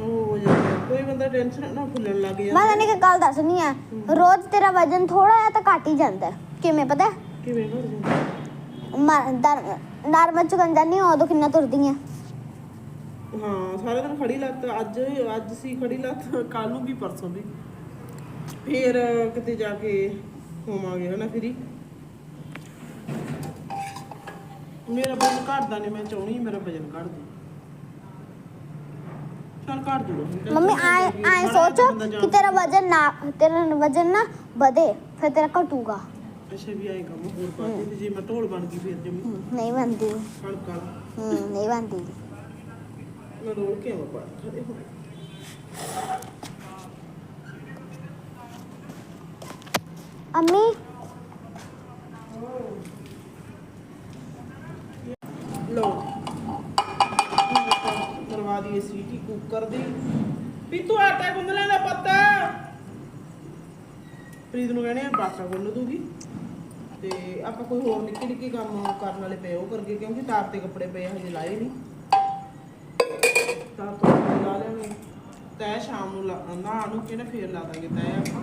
ਉਹ ਹੋ ਜਾਂਦਾ। ਕੋਈ ਬੰਦਾ ਟੈਨਸ਼ਨ ਨਾ ਫੁੱਲਣ ਲੱਗ ਮੈਂ ਜਾਂਦਾ ਤੈਨੂੰ ਇੱਕ ਗੱਲ ਦੱਸਣੀ ਆ। ਰੋਜ਼ ਤੇਰਾ ਵਜਨ ਥੋੜਾ ਜਿਹਾ ਤਾਂ ਘਟ ਹੀ ਜਾਂਦਾ। ਹੈ। ਕਿਵੇਂ ਪਤਾ? ਕਿਵੇਂ ਘਟ ਜਾਂਦਾ ਨਰਮਲ ਚੁਕਨ ਹਾਂ, ਉਦੋਂ ਕਿੰਨਾ ਤੁਰਦੀ ਆ। ਹਾਂ ਸਾਰਾ ਦਿਨ ਖੜੀ ਲੱਤ ਅੱਜ ਅੱਜ ਸੀ ਖੜੀ ਲੱਤ ਕੱਲ ਨੂੰ ਵੀ ਪਰਸੋਂ ਵੀ ਫੇਰ ਕਿਤੇ ਜਾ ਕੇ ਹੋਵਾਂਗੇ ਹਨਾ ਫਰੀ ਮੇਰਾ ਵਜਨ ਘਟਦਾ ਨਹੀਂ ਮੈਂ ਚਾਹੁੰਦੀ ਮੇਰਾ ਵਜਨ ਘਟ ਜੇ ਚੱਲ ਘਟ ਜੂਗਾ ਮੰਮੀ ਆਏ ਆਏ ਸੋਚ ਕਿ ਤੇਰਾ ਵਜਨ ਨਾ ਤੇਰਾ ਵਜਨ ਨਾ ਵਧੇ ਫਿਰ ਤੇਰਾ ਘਟੂਗਾ। ਅੱਛਾ ਵੀ ਆਏ ਕੰਮ ਹੋਰ ਜੇ ਮੈਂ ਢੋਲ ਬਣ ਗਈ ਫੇਰ ਜਮੀ। ਨਹੀਂ ਬੰਦੀ ਹਲਕਾ। ਹਮ ਨਹੀਂ ਬੰਦੀ ਮੈਂ ਰੋਲ ਕੇ ਆਵਾਂ ਪਾ ਖੜੇ ਹੋ ਅੰਮੀ। ਲਓ। ਕਰਵਾ ਦਈਏ ਸੀਟੀ ਕੁੱਕਰ ਦੀ। ਵੀ ਤੂੰ ਆਟਾ ਗੁੰਨ ਲੈਂਦਾ ਪੁੱਤ। ਪ੍ਰੀਤ ਨੂੰ ਕਹਿੰਦੇ ਆ ਆਟਾ ਗੁੰਨ ਦੂਗੀ। ਤੇ ਆਪਾਂ ਕੋਈ ਹੋਰ ਨਿੱਕੇ ਨਿੱਕੇ ਕੰਮ ਕਰਨ ਵਾਲੇ ਪਏ ਉਹ ਕਰਗੇ ਕਿਉਂਕਿ ਤਾਰ ਤੇ ਕੱਪੜੇ ਪਏ ਹਜੇ ਲਾਏ ਨਹੀਂ। ਤਾਂ ਤੋਂ ਲਾ ਲੈਣੇ। ਤੈ ਸ਼ਾਮ ਨੂੰ ਨਾ ਨੂੰ ਕਿਨੇ ਫੇਰ ਲਾ ਦਾਂਗੇ? ਤੈ ਆਪਾਂ।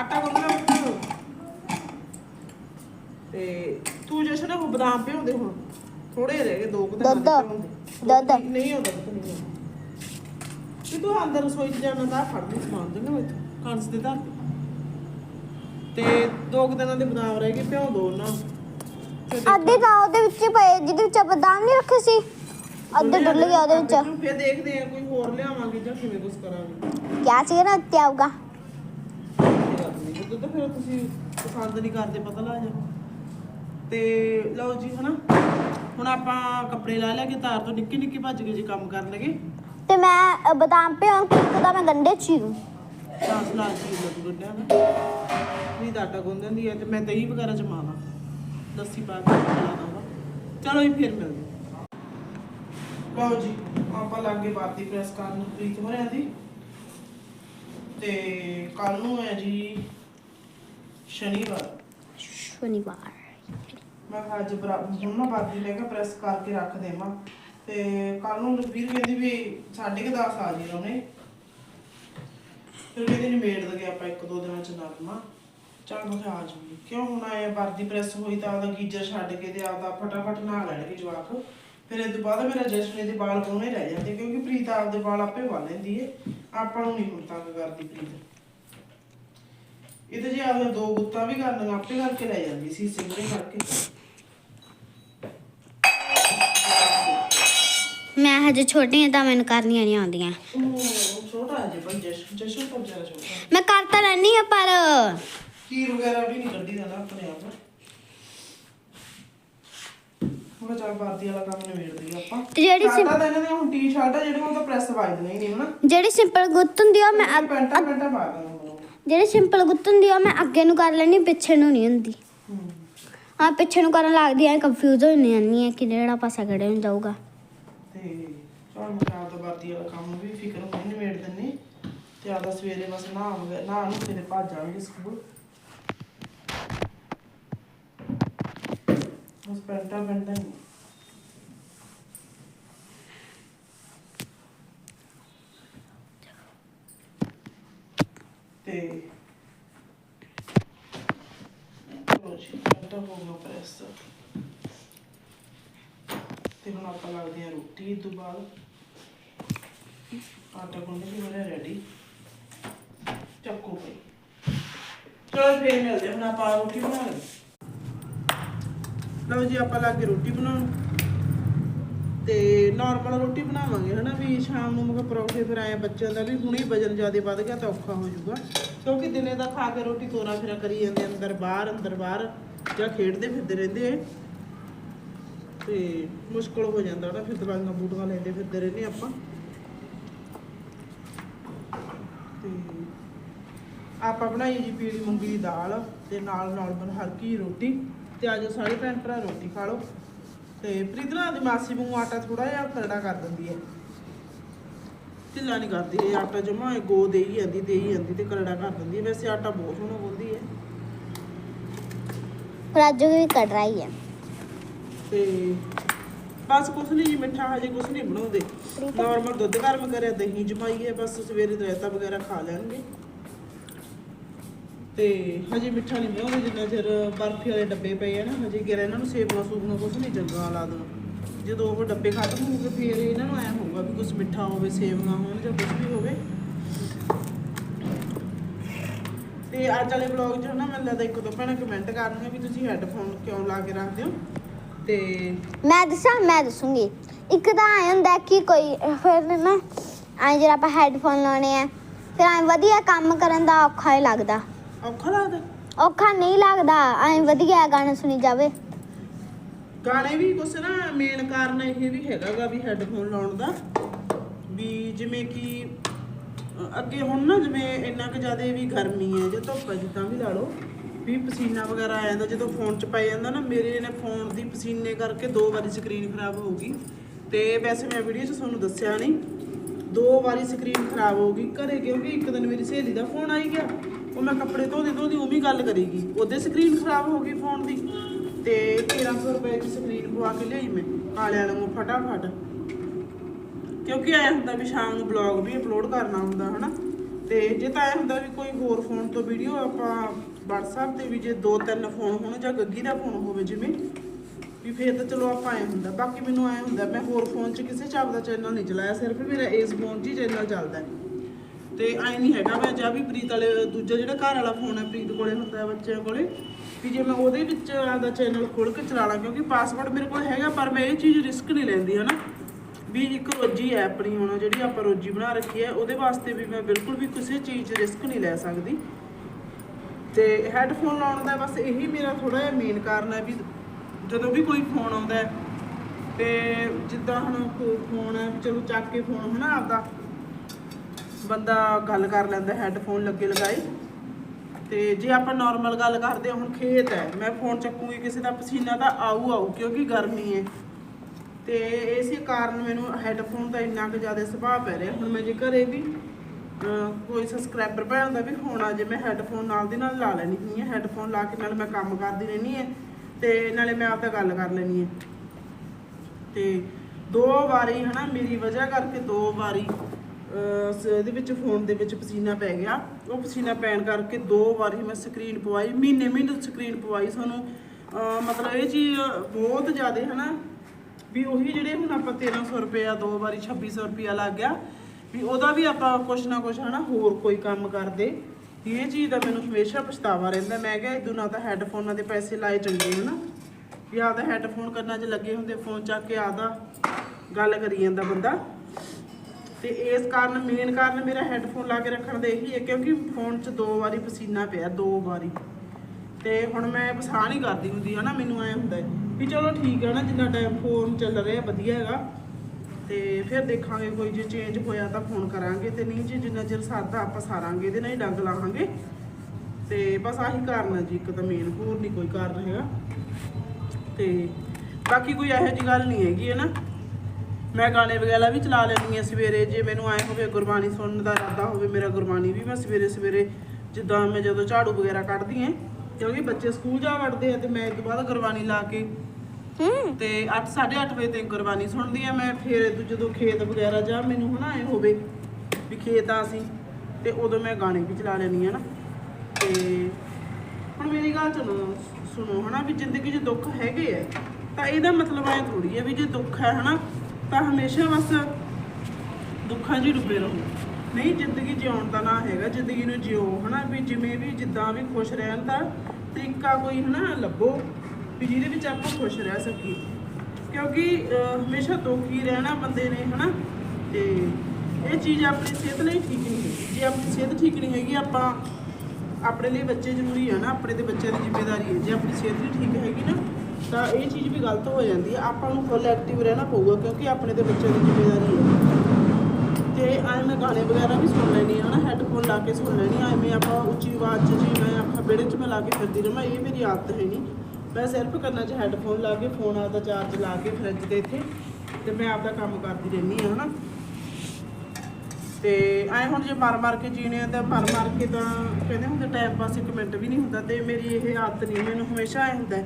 ਆਟਾ ਗੁੰਨ ਲੈ ਪੁੱਤ। ਤੇ ਤੂੰ ਜਸ਼ਨ ਉਹ ਬਦਾਮ ਭਿਉਂਦੇ ਹੁਣ। ਥੋੜੇ ਰਹਿ ਗਏ ਦੋ ਕੁ ਦਿਨਾਂ ਦੇ ਦੁੱਧ। ਨਹੀਂ ਹੁੰਦਾ ਨਹੀਂ ਹੁੰਦਾ ਤੇ ਅੰਦਰ ਰਸੋਈ 'ਚ ਜਾਣਾ ਤਾਂ ਫੜ ਲਈ ਸਮਾਨ ਦੇ ਨਾ ਇੱਥੇ ਕੰਸ ਦੇ ਧਰ ਤੇ ਦੋ ਕੁ ਦਿਨਾਂ ਦੇ ਬਦਾਮ ਰਹਿ ਗਏ ਭਿਉਂ ਦੋ ਨਾ। ਅੱਧੇ ਤਾਂ ਉਹਦੇ ਵਿੱਚ ਪਏ ਜਿਹਦੇ ਵਿੱਚ ਬਦਾਮ ਨਹੀਂ ਰੱਖੇ ਸੀ। ਅੱਧੇ ਡੁੱਲ ਗਿਆ ਉਹਦੇ ਵਿੱਚ। ਫਿਰ ਦੇਖਦੇ ਆ ਕੋਈ ਹੋਰ ਲਿਆਵਾਂਗੇ ਜਾਂ ਕਿਵੇਂ ਕੁਝ ਕਰਾਂਗੇ। ਕਿਆ ਸੀ ਨਾ ਉੱਤੇ ਆਊਗਾ? ਨਹੀਂ ਦੁੱਧ ਫਿਰ ਤੁਸੀਂ ਪਸੰਦ ਨਹੀਂ ਕਰਦੇ ਪਤਾ ਲੱਗ ਜਾ ਤੇ ਲਓ ਜੀ ਹਨਾ? ਹੁਣ ਆਪਾਂ ਕੱਪੜੇ ਲਾ ਲਿਆ ਕਿ ਤਾਰ ਤੋਂ ਨਿੱਕੀ ਨਿੱਕੀ ਭੱਜ ਕੇ ਜੀ ਕੰਮ ਕਰਨ ਲਗੇ। ਤੇ ਮੈਂ ਅ, ਬਦਾਮ ਭਿਉਂ ਕੇ ਉਹਦਾ ਮੈਂ ਗੰਡੇ ਚੀਰੂ ਸਾਸ ਨਾਲ ਚੀਜ਼ ਲੱਗ ਗੱਡਿਆ ਮੈਂ ਵੀ ਆਟਾ ਗੁੰਨ ਦਿੰਦੀ ਹੈ ਤੇ ਮੈਂ ਦਹੀਂ ਵਗੈਰਾ ਜਮਾਵਾਂ। ਲੱਸੀ ਪਾ ਕੇ ਬਣਾ ਦਵਾਂ ਚਲੋ ਜੀ ਫਿਰ ਮਿਲਦੇ ਲਓ ਜੀ ਆਪਾਂ ਲਾਗੇ ਬਾਤੀ ਪ੍ਰੈਸ ਕਰਨ ਨੂੰ ਪ੍ਰੀਤ ਹੋ ਦੀ। ਤੇ ਕੱਲ ਨੂੰ ਹੈ ਜੀ ਸ਼ਨੀਵਾਰ। ਸ਼ਨੀਵਾਰ। ਮੈਂ ਕਿਹਾ ਅੱਜ ਬਰਾਬਰ ਹੁਣ ਨਾ ਬਾਦੀ ਮੈਂ ਕਿਹਾ ਪ੍ਰੈਸ ਕਰਕੇ ਰੱਖ ਦੇਵਾਂ। ਤੇ ਕੱਲ ਨੂੰ ਲਖਵੀਰ ਕਹਿੰਦੀ ਵੀ 10:30 ਆ ਜੀ ਰੋਣੇ ਫਿਰ ਕਹਿੰਦੀ ਨਿਮੇੜ ਦਗੇ ਆਪਾਂ ਇੱਕ ਦੋ ਦਿਨਾਂ ਚ ਨਰਮਾ। ਚੱਲ ਮੈਂ ਆ ਜੂਗੀ ਕਿਉਂ ਹੁਣ ਆਏ ਵਰਦੀ ਪ੍ਰੈਸ ਹੋਈ ਤਾਂ ਆਪਦਾ ਗੀਜਰ ਛੱਡ ਕੇ ਤੇ ਆਪਦਾ ਫਟਾਫਟ ਨਹਾ ਲੈਣਗੇ ਜਵਾਕ। ਫਿਰ ਇਹ ਤੋਂ ਬਾਅਦ ਮੇਰਾ ਜਸ਼ਨੇ ਦੇ ਵਾਲ ਪਾਉਣੇ ਰਹਿ ਜਾਂਦੇ ਕਿਉਂਕਿ ਪ੍ਰੀਤ ਆਪਦੇ ਵਾਲ ਆਪੇ ਵਾ ਲੈਂਦੀ ਏ। ਆਪਾਂ ਨੂੰ ਨਹੀਂ ਹੁਣ ਤੰਗ ਕਰਦੀ ਪ੍ਰੀਤ। ਇਹ ਤੇ ਜੇ ਆਪਦਾ ਦੋ ਗੁੱਤਾਂ ਵੀ ਕਰਨੀਆਂ ਆਪੇ ਕਰਕੇ ਲੈ ਜਾਂਦੀ ਸੀ ਸਿੰਗਰੇ ਕਰਕੇ। ਮੈਂ ਹਜੇ ਛੋਟੀ ਹਾਂ ਤਾਂ ਮੈਨੂੰ ਕਰਨੀਆਂ ਨਹੀਂ ਆਉਂਦੀਆਂ। ਉਹ ਛੋਟਾ ਹੈ ਜੀ ਭਾਈ ਜਸ਼ ਜਸ਼ਨ ਤੋਂ ਜ਼ਿਆਦਾ ਛੋਟਾ। ਮੈਂ ਕਰ ਤਾਂ ਲੈਣੀ ਆ ਪਰ ਕੀਰ ਵਗੈਰਾ ਵੀ ਨਹੀਂ ਕੱਢੀ ਦਾ ਨਾ ਆਪਣੇ ਆਪ। ਹੁਣ ਚੱਲ ਵਰਦੀ ਵਾਲਾ ਕੰਮ ਨਿਬੇੜ ਦਈਏ ਆਪਾਂ। ਤੇ ਜਿਹੜੀ ਸਿੰ- ਸਾਡਾ ਤਾਂ ਇਹਨਾਂ ਦੇ ਹੁਣ ਟੀ-ਸ਼ਰਟ ਆ ਜਿਹੜੇ ਉਹ ਤਾਂ ਪ੍ਰੈਸ ਵੱਜਦੀਆਂ ਹੀ ਨਹੀਂ ਹਨਾ? ਜਿਹੜੀ ਸਿੰਪਲ ਗੁੱਤ ਹੁੰਦੀ ਆ ਉਹ ਮੈਂ ਅੱਗ- ਪੈਂਟਾਂ ਪੈਂਟਾਂ ਪਾ ਦਾਂਗਾ ਜਿਹੜੀ ਸਿੰਪਲ ਗੁੱਤ ਹੁੰਦੀ ਆ ਉਹ ਮੈਂ ਅੱਗੇ ਨੂੰ ਕਰ ਲੈਣੀ ਪਿੱਛੇ ਨੂੰ ਨਹੀਂ ਹੁੰਦੀ। ਹੂੰ। ਹਾਂ ਪਿੱਛੇ ਨੂੰ ਕਰਨ ਲੱਗਦੀ ਆ ਕੰਫਿਊਜ਼ ਹੋ ਜਾਂਦੀ ਆ ਕਿ ਕਿਹੜਾ ਪਾਸਾ ਕਿਹੜੇ ਨੂੰ ਜਾਊਗਾ। ਤੇ ਚਲ ਮੈਂ ਕਿਹਾ ਤਾਂ ਵਰਦੀ ਵਾਲਾ ਕੰਮ ਵੀ ਫਿਕਰ ਨਹੀਂ ਨਿਬੇੜ ਦਿੰਨੀ ਤੇ ਆਦਾ ਸਵੇਰੇ ਬਸ ਵਗੈ- ਨਹਾ ਨੂੰ ਤੇਰੇ ਭੱਜ ਜਾਣਗੇ ਸਕੂਲ। ਬਸ ਪੈਂਟਾਂ ਪੈਂਟਾਂ ਹੀ ਤੇ ਚਲੋ ਜੀ ਪੈਂਟਾਂ ਹੋ ਗਿਆ ਪ੍ਰੈਸ। ਤੇ ਹੁਣ ਆਪਾਂ ਲੱਗਦੇ ਆ ਰੋਟੀ ਇਹ ਤੋਂ ਬਾਅਦ ਆਟਾ ਗੁੰਨ ਕੇ ਹੋ ਰੈਡੀ ਚੱਕੋ ਪਈ ਚਲੋ ਫੇਰ ਮਿਲਦੇ ਹੁਣ ਆਪਾਂ ਰੋਟੀ ਬਣਾ ਲਈਏ ਲਓ ਜੀ, ਆਪਾਂ ਲੱਗ ਗਏ ਰੋਟੀ ਬਣਾਉਣ। ਤੇ ਨਾਰਮਲ ਰੋਟੀ ਬਣਾਵਾਂਗੇ, ਹਨਾ ਵੀ ਸ਼ਾਮ ਨੂੰ ਮਗਾ ਪਰੌਂਠੇ, ਫਿਰ ਆਏ ਬੱਚਿਆਂ ਦਾ ਵੀ ਹੁਣੇ ਵਜਨ ਜ਼ਿਆਦਾ ਵੱਧ ਗਿਆ ਤਾਂ ਔਖਾ ਹੋ ਜਾਊਗਾ। ਕਿਉਂਕਿ ਦਿਨੇ ਦਾ ਖਾ ਕੇ ਰੋਟੀ ਤੋਰਾ ਫੇਰਾ ਕਰੀ ਜਾਂਦੇ ਅੰਦਰ ਬਾਹਰ ਅੰਦਰ ਬਾਹਰ, ਜਾਂ ਖੇਡਦੇ ਫਿਰਦੇ ਰਹਿੰਦੇ ਤੇ ਮੁਸ਼ਕਲ ਹੋ ਜਾਂਦਾ ਨਾ ਫਿਰ ਦਵਾਈਆਂ ਬੂਟੀਆਂ ਲੈਂਦੇ ਫਿਰਦੇ ਰਹਿੰਦੇ ਆਪਾਂ। ਤੇ ਆਪਾਂ ਬਣਾਈ ਜੀ ਪੀਲੀ ਮੂੰਗੀ ਦੀ ਦਾਲ, ਤੇ ਨਾਲ ਨਾਲ ਬਣ ਹਲਕੀ ਰੋਟੀ। ਤੇ ਆਜੋ ਸਾਰੇ ਭੈਣ ਭਰਾ ਰੋਟੀ ਖਾ ਲਓ। ਤੇ ਪ੍ਰੀਤਨਾ ਦੀ ਮਾਸੀ ਨੂੰ ਆਟਾ ਥੋੜਾ ਜਿਹਾ ਕਰੜਾ ਕਰ ਦਿੰਦੀ ਹੈ। ਢਿੱਲਾ ਨਹੀਂ ਕਰਦੀ ਇਹ ਆਟਾ ਜਮਾ ਗੋ ਦੇ ਹੀ ਜਾਂਦੀ ਦੇ ਹੀ ਜਾਂਦੀ ਤੇ ਕਰੜਾ ਕਰ ਦਿੰਦੀ ਹੈ। ਵੈਸੇ ਆਟਾ ਬਹੁਤ ਸੋਹਣਾ ਗੁੰਦੀ ਹੈ। ਪਰ ਅੱਜ ਵੀ ਕੱਢ ਰਹੀ ਹੈ। ਤੇ ਬਸ ਕੁਛ ਨਹੀਂ ਜੀ ਮਿੱਠਾ ਹਜੇ ਕੁਛ ਨਹੀਂ ਬਣਾਉਂਦੇ। ਨਾਰਮਲ ਦੁੱਧ ਗਰਮ ਕਰਿਆ ਦਹੀਂ ਜਮਾਈ ਹੈ ਬਸ ਸਵੇਰੇ ਰਾਇਤਾ ਵਗੈਰਾ ਖਾ ਲੈਣਗੇ। ਤੇ ਹਜੇ ਮਿੱਠਾ ਨਹੀਂ ਬਣਾਉਂਦੇ ਜਿੰਨਾ ਚਿਰ ਬਰਫੀ ਵਾਲੇ ਡੱਬੇ ਪਏ ਆ ਨਾ, ਹਜੇ ਗਿਰ ਇਹਨਾਂ ਨੂੰ ਸੇਬਣਾ ਸੂਬਣਾ ਕੁਛ ਨਹੀਂ ਚੰਗਾ ਲਾ ਦੇਣਾ। ਜਦੋਂ ਉਹ ਡੱਬੇ ਖਤਮ ਹੋ ਫਿਰ ਇਹਨਾਂ ਨੂੰ ਐ ਹੋਊਗਾ ਵੀ ਕੁਛ ਮਿੱਠਾ ਹੋਵੇ ਸੇਵੀਆਂ ਹੋਣ ਜਾਂ ਕੁਛ ਵੀ ਹੋਵੇ। ਤੇ ਅੱਜ ਵਾਲੇ ਵਲੌਗ 'ਚ ਨਾ ਮੈਨੂੰ ਲੱਗਦਾ ਇੱਕ ਦੋ ਭੈਣਾਂ ਕਮੈਂਟ ਕਰਨਗੇ ਵੀ ਤੁਸੀਂ ਹੈੱਡਫੋਨ ਕਿਉਂ ਲਾ ਕੇ ਰੱਖਦੇ ਹੋ। ਤੇ ਮੈਂ ਦੱਸਾਂ, ਮੈਂ ਦੱਸੂੰਗੀ। ਇੱਕ ਤਾਂ ਐ ਹੁੰਦਾ ਕਿ ਕੋਈ, ਫਿਰ ਨਾ, ਐ ਜਿਹੜਾ ਆਪਾਂ ਹੈੱਡਫੋਨ ਲਾਉਣੇ ਆ, ਫਿਰ ਐ ਵਧੀਆ ਕੰਮ ਕਰਨ ਦਾ ਔਖਾ ਹੀ ਲੱਗਦਾ। ਔਖਾ ਲੱਗਦਾ? ਔਖਾ ਨਹੀਂ ਲੱਗਦਾ ਐ ਵਧੀਆ ਗਾਣਾ ਸੁਣੀ ਜਾਵੇ। ਗਾਣੇ ਵੀ ਕੁਛ ਨਾ ਮੇਨ ਕਾਰਨ ਇਹ ਵੀ ਹੈਗਾਗਾ ਵੀ ਹੈੱਡਫੋਨ ਲਾਉਣ ਦਾ। ਵੀ ਜਿਵੇਂ ਕਿ ਅੱਗੇ ਹੁਣ ਨਾ ਜਿਵੇਂ ਇੰਨਾ ਕੁ ਜ਼ਿਆਦਾ ਵੀ ਗਰਮੀ ਹੈ ਜਾਂ ਧੁੱਪ ਹੈ ਜਿੱਦਾਂ ਵੀ ਲਾ ਲਓ। ਵੀ ਪਸੀਨਾ ਵਗੈਰਾ ਆ ਜਾਂਦਾ ਜਦੋਂ ਫੋਨ 'ਚ ਪੈ ਜਾਂਦਾ ਨਾ ਮੇਰੇ ਨੇ ਫੋਨ ਦੀ ਪਸੀਨੇ ਕਰਕੇ ਦੋ ਵਾਰੀ ਸਕਰੀਨ ਖਰਾਬ ਹੋ ਗਈ ਤੇ ਵੈਸੇ ਮੈਂ ਵੀਡੀਓ 'ਚ ਤੁਹਾਨੂੰ ਦੱਸਿਆ ਨਹੀਂ ਦੋ ਵਾਰੀ ਸਕਰੀਨ ਖਰਾਬ ਹੋ ਗਈ ਘਰੇ ਕਿਉਂਕਿ ਇੱਕ ਦਿਨ ਮੇਰੀ ਸਹੇਲੀ ਦਾ ਫੋਨ ਆਈ ਗਿਆ। ਉਹ ਮੈਂ ਕੱਪੜੇ ਧੋਦੀ ਧੋਦੀ ਉਹ ਵੀ ਗੱਲ ਕਰੇਗੀ। ਉਹਦੇ ਸਕਰੀਨ ਖਰਾਬ ਹੋ ਗਈ ਫੋਨ ਦੀ। ਤੇ 1300 ਰੁਪਏ ਦੀ ਸਕਰੀਨ ਪਵਾ ਕੇ ਲਿਆਈ ਮੈਂ। ਕਾਲਿਆਂ ਨੂੰ ਫਟਾਫਟ। ਕਿਉਂਕਿ ਐ ਹੁੰਦਾ ਵੀ ਸ਼ਾਮ ਨੂੰ ਬਲੌਗ ਵੀ ਅਪਲੋਡ ਕਰਨਾ ਹੁੰਦਾ, ਹਨਾ? ਤੇ ਜੇ ਤਾਂ ਐ ਹੁੰਦਾ ਵੀ ਕੋਈ ਹੋਰ ਫੋਨ ਤੋਂ ਵੀਡੀਓ ਆਪਾਂ WhatsApp ਤੇ ਵੀ ਜੇ ਦੋ ਤਿੰਨ ਫੋਨ ਹੋਣ ਜਾਂ ਗੱਗੀ ਦਾ ਫੋਨ ਹੋਵੇ ਜਿਵੇਂ, ਵੀ ਫੇਰ ਤਾਂ ਚਲੋ ਆਪਾਂ ਐ ਹੁੰਦਾ। ਬਾਕੀ ਮੈਨੂੰ ਐ ਹੁੰਦਾ, ਮੈਂ ਹੋਰ ਫੋਨ 'ਚ ਕਿਸੇ ਚਾਪ ਦਾ ਚੈਨਲ ਨਹੀਂ ਚਲਾਇਆ, ਸਿਰਫ ਮੇਰਾ ਇਸ ਫੋਨ 'ਚ ਹੀ ਚੈਨਲ ਚੱਲਦਾ। ਹੈ ਤੇ ਐ ਨਹੀਂ ਹੈਗਾ ਮੈਂ ਜਾਂ ਵੀ ਪ੍ਰੀਤ ਵਾਲੇ, ਦੂਜਾ ਜਿਹੜਾ ਘਰ ਵਾਲਾ ਫੋਨ ਹੈ ਪ੍ਰੀਤ ਕੋਲੇ ਹੁੰਦਾ ਹੈ ਬੱਚਿਆਂ ਕੋਲੇ, ਵੀ ਜੇ ਮੈਂ ਉਹਦੇ ਵਿੱਚ ਆਪਦਾ ਚੈਨਲ ਖੋਲ ਕੇ ਚਲਾ ਲਾਂ, ਕਿਉਂਕਿ ਪਾਸਵਰਡ ਮੇਰੇ ਕੋਲ ਹੈਗਾ, ਪਰ ਮੈਂ ਇਹ ਚੀਜ਼ ਰਿਸਕ ਨਹੀਂ ਲੈਂਦੀ, ਹਨਾ? ਵੀ ਇੱਕ ਰੋਜੀ ਐਪ ਨਹੀਂ ਹੋਣਾ, ਜਿਹੜੀ ਆਪਾਂ ਰੋਜੀ ਬਣਾ ਰੱਖੀ ਹੈ, ਉਹਦੇ ਵਾਸਤੇ ਵੀ ਮੈਂ ਬਿਲਕੁਲ ਵੀ ਕਿਸੇ ਚੀਜ਼ 'ਚ ਰਿਸਕ ਨਹੀਂ ਲੈ ਸਕਦੀ। ਤੇ ਹੈੱਡਫੋਨ ਲਾਉਣ ਦਾ ਬਸ ਇਹੀ ਮੇਰਾ ਥੋੜਾ ਜਿਹਾ ਮੇਨ ਕਾਰਨ ਹੈ ਵੀ ਜਦੋਂ ਵੀ ਕੋਈ ਫੋਨ ਆਉਂਦਾ ਹੈ, ਤੇ ਜਿੱਦਾਂ ਹੁਣ ਫੋਨ ਹੈ ਚਲੋ ਚੱਕ ਕੇ ਫੋਨ ਹਨਾ, ਆਪਦਾ ਬੰਦਾ ਗੱਲ ਕਰ ਲੈਂਦਾ ਹੈੱਡਫੋਨ ਲੱਗੇ ਲਗਾਏ। ਤੇ ਜੇ ਆਪਾਂ ਨਾਰਮਲ ਗੱਲ ਕਰਦੇ ਹਾਂ, ਹੁਣ ਖੇਤ ਹੈ। ਮੈਂ ਫੋਨ ਚੱਕੂਗੀ ਕਿਸੇ ਦਾ, ਪਸੀਨਾ ਤਾਂ ਆਊ ਆਊ, ਕਿਉਂਕਿ ਗਰਮੀ ਹੈ। ਤੇ ਇਸੇ ਕਾਰਨ ਮੈਨੂੰ ਹੈੱਡਫੋਨ ਦਾ ਇੰਨਾ ਕੁ ਜ਼ਿਆਦਾ ਸੁਭਾਅ ਪੈ ਰਿਹਾ। ਹੁਣ ਮੈਂ ਜੇ ਘਰੇ ਵੀ ਕੋਈ ਸਬਸਕ੍ਰਾਈਬਰ ਭੈਣ ਦਾ ਵੀ ਫੋਨ ਆ ਜੇ ਮੈਂ ਹੈੱਡਫੋਨ ਨਾਲ ਦੀ ਨਾਲ ਲਾ ਲੈਣੀ ਹੁੰਦੀ ਹੈ। ਹੈੱਡਫੋਨ ਲਾ ਕੇ ਨਾਲ ਮੈਂ ਕੰਮ ਕਰਦੀ ਰਹਿੰਦੀ ਹੈ। ਤੇ ਨਾਲੇ ਮੈਂ ਆਪਦਾ ਗੱਲ ਕਰ ਲੈਣੀ ਹੈ। ਤੇ ਦੋ ਵਾਰੀ ਹਨਾ, ਮੇਰੀ ਵਜ੍ਹਾ ਕਰਕੇ ਦੋ ਵਾਰੀ ਇਹਦੇ ਵਿੱਚ ਫੋਨ ਦੇ ਵਿੱਚ ਪਸੀਨਾ ਪੈ ਗਿਆ। ਉਹ ਪਸੀਨਾ ਪੈਣ ਕਰਕੇ ਦੋ ਵਾਰੀ ਮੈਂ ਸਕਰੀਨ ਪਵਾਈ। ਮਹੀਨੇ ਮਹੀਨੇ ਸਕਰੀਨ ਪਵਾਈ ਸਾਨੂੰ। ਮਤਲਬ ਇਹ ਚੀਜ਼ ਬਹੁਤ ਜ਼ਿਆਦਾ ਹੈ ਨਾ ਵੀ ਉਹੀ ਜਿਹੜੇ ਹੁਣ ਆਪਾਂ 1300 ਰੁਪਇਆ ਦੋ ਵਾਰੀ 2600 ਰੁਪਇਆ ਲੱਗ ਗਿਆ। ਵੀ ਉਹਦਾ ਵੀ ਆਪਾਂ ਕੁਛ ਨਾ ਕੁਛ, ਹਨਾ, ਹੋਰ ਕੋਈ ਕੰਮ ਕਰਦੇ। ਵੀ ਇਹ ਚੀਜ਼ ਦਾ ਮੈਨੂੰ ਹਮੇਸ਼ਾ ਪਛਤਾਵਾ ਰਹਿੰਦਾ। ਮੈਂ ਕਿਹਾ ਇਦੋਂ ਨਾ ਤਾਂ ਹੈੱਡਫੋਨਾਂ ਦੇ ਪੈਸੇ ਲਾਏ ਚੰਗੇ, ਹਨਾ? ਵੀ ਆਪਦਾ ਹੈੱਡਫੋਨ ਕੰਨਾਂ 'ਚ ਲੱਗੇ ਹੁੰਦੇ ਫੋਨ ਚੱਕ ਕੇ ਆਪਦਾ ਗੱਲ ਕਰੀ ਜਾਂਦਾ ਬੰਦਾ। ਤੇ ਇਸ ਕਾਰਨ ਮੇਨ ਕਾਰਨ ਮੇਰਾ ਹੈੱਡਫੋਨ ਲਾ ਕੇ ਰੱਖਣ ਦਾ ਇਹੀ ਹੈ, ਕਿਉਂਕਿ ਫੋਨ 'ਚ ਦੋ ਵਾਰੀ ਪਸੀਨਾ ਪਿਆ, ਦੋ ਵਾਰੀ। ਤੇ ਹੁਣ ਮੈਂ ਪਛਾਣ ਨਹੀਂ ਕਰਦੀ ਹੁੰਦੀ ਹੈ ਨਾ ਮੈਨੂੰ ਐ ਹੁੰਦਾ ਵੀ ਚਲੋ ਠੀਕ ਹੈ ਨਾ, ਜਿੰਨਾ ਟਾਈਮ ਫੋਨ ਚੱਲ ਰਿਹਾ, ਵਧੀਆ ਹੈਗਾ। ਤੇ ਫਿਰ ਦੇਖਾਂਗੇ, ਕੋਈ ਜੇ ਚੇਂਜ ਹੋਇਆ ਤਾਂ ਫੋਨ ਕਰਾਂਗੇ। ਤੇ ਨਹੀਂ ਜੀ ਜਿੰਨਾ ਚਿਰ ਸਰਦਾ ਆਪਾਂ ਸਾਰਾਂਗੇ, ਇਹਦੇ ਨਾਲ ਹੀ ਡੰਗ ਲਾਵਾਂਗੇ। ਤੇ ਬਸ ਆਹੀ ਕਾਰਨ ਹੈ ਜੀ, ਇੱਕ ਤਾਂ ਮੇਨ ਹੋਰ ਨਹੀਂ ਕੋਈ ਕਾਰਨ ਹੈਗਾ। ਤੇ ਬਾਕੀ ਕੋਈ ਇਹੋ ਜਿਹੀ ਗੱਲ ਨਹੀਂ ਹੈਗੀ ਹੈ ਨਾ ਮੈਂ ਗਾਣੇ ਵਗੈਰਾ ਵੀ ਚਲਾ ਲੈਂਦੀ ਹਾਂ ਸਵੇਰੇ ਜੇ ਮੈਨੂੰ ਐ ਹੋਵੇ ਗੁਰਬਾਣੀ ਸੁਣਨ ਦਾ ਇਰਾਦਾ ਹੋਵੇ ਮੇਰਾ ਗੁਰਬਾਣੀ ਵੀ ਮੈਂ ਸਵੇਰੇ ਸਵੇਰੇ ਜਿੱਦਾਂ ਮੈਂ ਜਦੋਂ ਝਾੜੂ ਵਗੈਰਾ ਕੱਢਦੀ ਹਾਂ ਕਿਉਂਕਿ ਬੱਚੇ ਸਕੂਲ ਜਾ ਵੜਦੇ ਆ ਤੇ ਮੈਂ ਇਸ ਤੋਂ ਬਾਅਦ ਗੁਰਬਾਣੀ ਲਾ ਕੇ ਤੇ 8 8:30 ਵਜੇ ਤੱਕ ਗੁਰਬਾਨੀ ਸੁਣਦੀ ਆ ਮੈਂ ਫਿਰ ਜਦੋਂ ਖੇਤ ਵਗੈਰਾ ਜਾ ਮੈਨੂੰ ਹਨਾ ਐ ਹੋਵੇ ਵੀ ਖੇਤ ਆ ਅਸੀਂ ਤੇ ਉਦੋਂ ਮੈਂ ਗਾਣੇ ਵੀ ਚਲਾ ਲੈਣੀ ਆ ਨਾ। ਤੇ ਹੁਣ ਮੇਰੀ ਗੱਲ ਸੁਣੋ ਸੁਣੋ ਹਨਾ ਵੀ ਜ਼ਿੰਦਗੀ 'ਚ ਦੁੱਖ ਹੈਗੇ ਐ ਤਾਂ ਇਹਦਾ ਮਤਲਬ ਐ ਥੋੜੀ ਹੈ ਵੀ ਜੇ ਦੁੱਖ ਹੈ ਹਨਾ ਤਾਂ ਹਮੇਸ਼ਾ ਬਸ ਦੁੱਖਾਂ 'ਚ ਹੀ ਡੁੱਬੇ ਰਹੋ। ਨਹੀਂ, ਜ਼ਿੰਦਗੀ ਜਿਉਣ ਦਾ ਨਾ ਹੈਗਾ, ਜ਼ਿੰਦਗੀ ਨੂੰ ਜਿਓ, ਹਨਾ? ਵੀ ਜਿਵੇਂ ਵੀ, ਜਿੱਦਾਂ ਵੀ ਖੁਸ਼ ਰਹਿਣ ਦਾ ਤਰੀਕਾ ਕੋਈ, ਹਨਾ, ਲੱਭੋ, ਵੀ ਜਿਹਦੇ ਵਿੱਚ ਆਪਾਂ ਖੁਸ਼ ਰਹਿ ਸਕੀਏ। ਕਿਉਂਕਿ ਹਮੇਸ਼ਾ ਦੁੱਖ ਹੀ ਰਹਿਣਾ ਬੰਦੇ ਨੇ, ਹਨਾ? ਤੇ ਇਹ ਚੀਜ਼ ਆਪਣੀ ਸਿਹਤ ਲਈ ਠੀਕ ਨਹੀਂ ਹੈਗੀ। ਜੇ ਆਪਣੀ ਸਿਹਤ ਠੀਕ ਨਹੀਂ ਹੈਗੀ, ਆਪਾਂ ਆਪਣੇ ਲਈ ਬੱਚੇ ਜ਼ਰੂਰੀ ਹੈ ਨਾ ਆਪਣੇ ਦੇ ਬੱਚਿਆਂ ਦੀ ਜ਼ਿੰਮੇਵਾਰੀ ਹੈ। ਜੇ ਆਪਣੀ ਸਿਹਤ ਨਹੀਂ ਠੀਕ ਹੈਗੀ ਨਾ ਤਾਂ ਇਹ ਚੀਜ਼ ਵੀ ਗਲਤ ਹੋ ਜਾਂਦੀ ਹੈ ਆਪਾਂ ਨੂੰ ਫੁੱਲ ਐਕਟਿਵ ਰਹਿਣਾ ਪਊਗਾ ਕਿਉਂਕਿ ਆਪਣੇ ਤੇ ਬੱਚਿਆਂ ਦੀ ਜ਼ਿੰਮੇਵਾਰੀ ਹੈ ਤੇ ਐਂ ਮੈਂ ਗਾਣੇ ਵਗੈਰਾ ਵੀ ਸੁਣ ਲੈਣੀ ਹੈ ਨਾ ਹੈੱਡਫੋਨ ਲਾ ਕੇ ਸੁਣ ਲੈਣੀ ਆ ਐਵੇਂ ਆਪਾਂ ਉੱਚੀ ਆਵਾਜ਼ 'ਚ ਜੀ ਮੈਂ ਆਪਾਂ ਵਿਹੜੇ 'ਚ ਮੈਂ ਲਾ ਕੇ ਫਿਰਦੀ ਰਹਾਂ ਇਹ ਮੇਰੀ ਆਦਤ ਹੈ ਨਹੀਂ। ਮੈਂ ਸਿਰਫ ਕਰਨਾ 'ਚ ਹੈੱਡਫੋਨ ਲਾ ਕੇ ਫੋਨ ਆਪਦਾ ਚਾਰਜ ਲਾ ਕੇ ਫਰਿੱਜ ਦੇ ਇੱਥੇ ਤੇ ਮੈਂ ਆਪਦਾ ਕੰਮ ਕਰਦੀ ਰਹਿੰਦੀ ਆ ਹਨਾ। ਤੇ ਐ ਹੁਣ ਜੇ ਮਰ ਮਰ ਕੇ ਜੀਣੇ ਆ ਤਾਂ ਮਰ ਮਰ ਕੇ ਤਾਂ ਕਹਿੰਦੇ ਹੁੰਦੇ ਟਾਈਮ ਪਾਸ ਇੱਕ ਮਿੰਟ ਵੀ ਨਹੀਂ ਹੁੰਦਾ ਤੇ ਮੇਰੀ ਇਹ ਆਦਤ ਨਹੀਂ, ਮੈਨੂੰ ਹਮੇਸ਼ਾ ਐ ਹੁੰਦਾ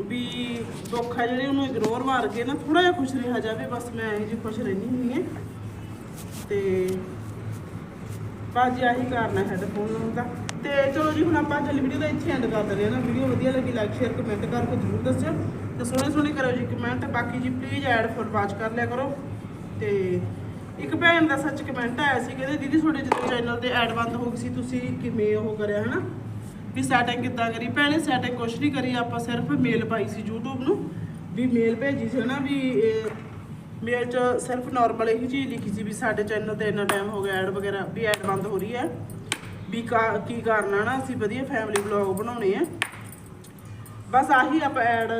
ਵੀ ਦੁੱਖ ਹੈ ਜਿਹੜੇ ਉਹਨੂੰ ਇਗਨੋਰ ਮਾਰ ਕੇ ਨਾ ਥੋੜਾ ਜਿਹਾ ਖੁਸ਼ ਰਿਹਾ ਜਾਵੇ, ਬਸ ਮੈਂ ਇਹ ਜੀ ਖੁਸ਼ ਰਹਿੰਦੀ ਹੁੰਦੀ ਹਾਂ। ਤੇ ਬਾਜੀ ਆਹੀ ਕਾਰਨ ਹੈ ਹੈੱਡਫੋਨ ਲਾਉਣ ਦਾ। ਤੇ ਚਲੋ ਜੀ, ਹੁਣ ਆਪਾਂ ਚੱਲ ਵੀਡੀਓ ਦਾ ਇੱਥੇ ਐਂਡ ਕਰ ਦਿੰਦੇ ਹਾਂ ਨਾ। ਵੀਡੀਓ ਵਧੀਆ ਲੱਗੀ ਲਾਈਕ ਸ਼ੇਅਰ ਕਮੈਂਟ ਕਰਕੇ ਜ਼ਰੂਰ ਦੱਸਿਓ। ਤੇ ਸੋਹਣੇ ਸੋਹਣੇ ਕਰੋ ਜੀ ਕਮੈਂਟ ਬਾਕੀ ਜੀ ਪਲੀਜ਼ ਐਡ ਫॉर ਵਾਚ ਕਰ ਲਿਆ ਕਰੋ। ਤੇ ਇੱਕ ਭੈਣ ਦਾ ਸੱਚ ਕਮੈਂਟ ਆਇਆ ਸੀ, ਕਹਿੰਦੇ, ਦੀਦੀ, ਤੁਹਾਡੇ ਜਦੋਂ ਚੈਨਲ ਤੇ ਐਡ ਬੰਦ ਹੋ ਗਈ ਸੀ, ਤੁਸੀਂ ਕਿਵੇਂ ਉਹ ਕਰਿਆ, ਹਨਾ? ਵੀ ਸੈਟਿੰਗ ਕਿੱਦਾਂ ਕਰੀ? ਭੈਣੇ ਸੈਟਿੰਗ ਕੁਛ ਨਹੀਂ ਕਰੀ, ਆਪਾਂ ਸਿਰਫ ਮੇਲ ਪਾਈ ਸੀ YouTube ਨੂੰ। ਵੀ ਮੇਲ ਭੇਜੀ ਸੀ ਨਾ ਵੀ ਮੇਲ 'ਚ ਸਿਰਫ ਨਾਰਮਲ ਇਹੀ ਚੀਜ਼ ਲਿਖੀ ਸੀ ਵੀ ਸਾਡੇ ਚੈਨਲ ਤੇ ਇੰਨਾ ਟਾਈਮ ਹੋ ਗਿਆ ਐਡ ਵਗੈਰਾ, ਵੀ ਐਡ ਬੰਦ ਹੋ ਰਹੀ ਹੈ। ਵੀ ਕਾ- ਕੀ ਕਾਰਨ ਆ ਨਾ, ਅਸੀਂ ਵਧੀਆ ਫੈਮਿਲੀ ਵਲੌਗ ਬਣਾਉਣੇ ਆ। ਬਸ ਆਹੀ ਆਪਾਂ ਐਡ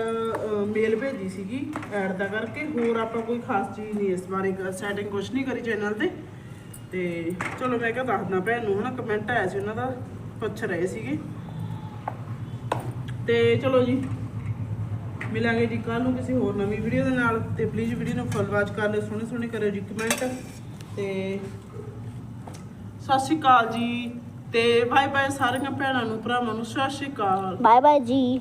ਮੇਲ ਭੇਜੀ ਸੀਗੀ ਐਡ ਦਾ ਕਰਕੇ। ਹੋਰ ਆਪਾਂ ਕੋਈ ਖਾਸ ਚੀਜ਼ ਨਹੀਂ ਇਸ ਬਾਰੇ ਸੈਟਿੰਗ ਕੁਛ ਨਹੀਂ ਕਰੀ ਚੈਨਲ ਤੇ। ਤੇ ਚਲੋ ਮੈਂ ਕਿਹਾ ਦੱਸਦਾ ਭੈਣ ਨੂੰ, ਹਨਾ ਕਮੈਂਟ ਆਇਆ ਸੀ ਉਹਨਾਂ ਦਾ, ਪੁੱਛ ਰਹੇ ਸੀਗੇ। ਤੇ ਚਲੋ ਜੀ, ਮਿਲਾਂਗੇ ਜੀ ਕੱਲ ਨੂੰ ਕਿਸੇ ਹੋਰ ਨਵੀਂ ਵੀਡੀਓ ਦੇ ਨਾਲ ਤੇ ਪਲੀਜ਼ ਵੀਡੀਓ ਨੂੰ ਫੁੱਲ ਵਾਚ ਕਰ ਲਿਓ, ਸੋਹਣੇ ਸੋਹਣੇ ਕਰਿਓ ਜੀ ਕਮੈਂਟ ਤੇ ਸਤਿ ਸ਼੍ਰੀ ਅਕਾਲ ਜੀ ਤੇ ਬਾਏ ਬਾਏ ਸਾਰੀਆਂ ਭੈਣਾਂ ਨੂੰ, ਭਰਾਵਾਂ ਨੂੰ, ਸਤਿ ਸ਼੍ਰੀ ਅਕਾਲ। ਬਾਏ ਬਾਏ ਜੀ।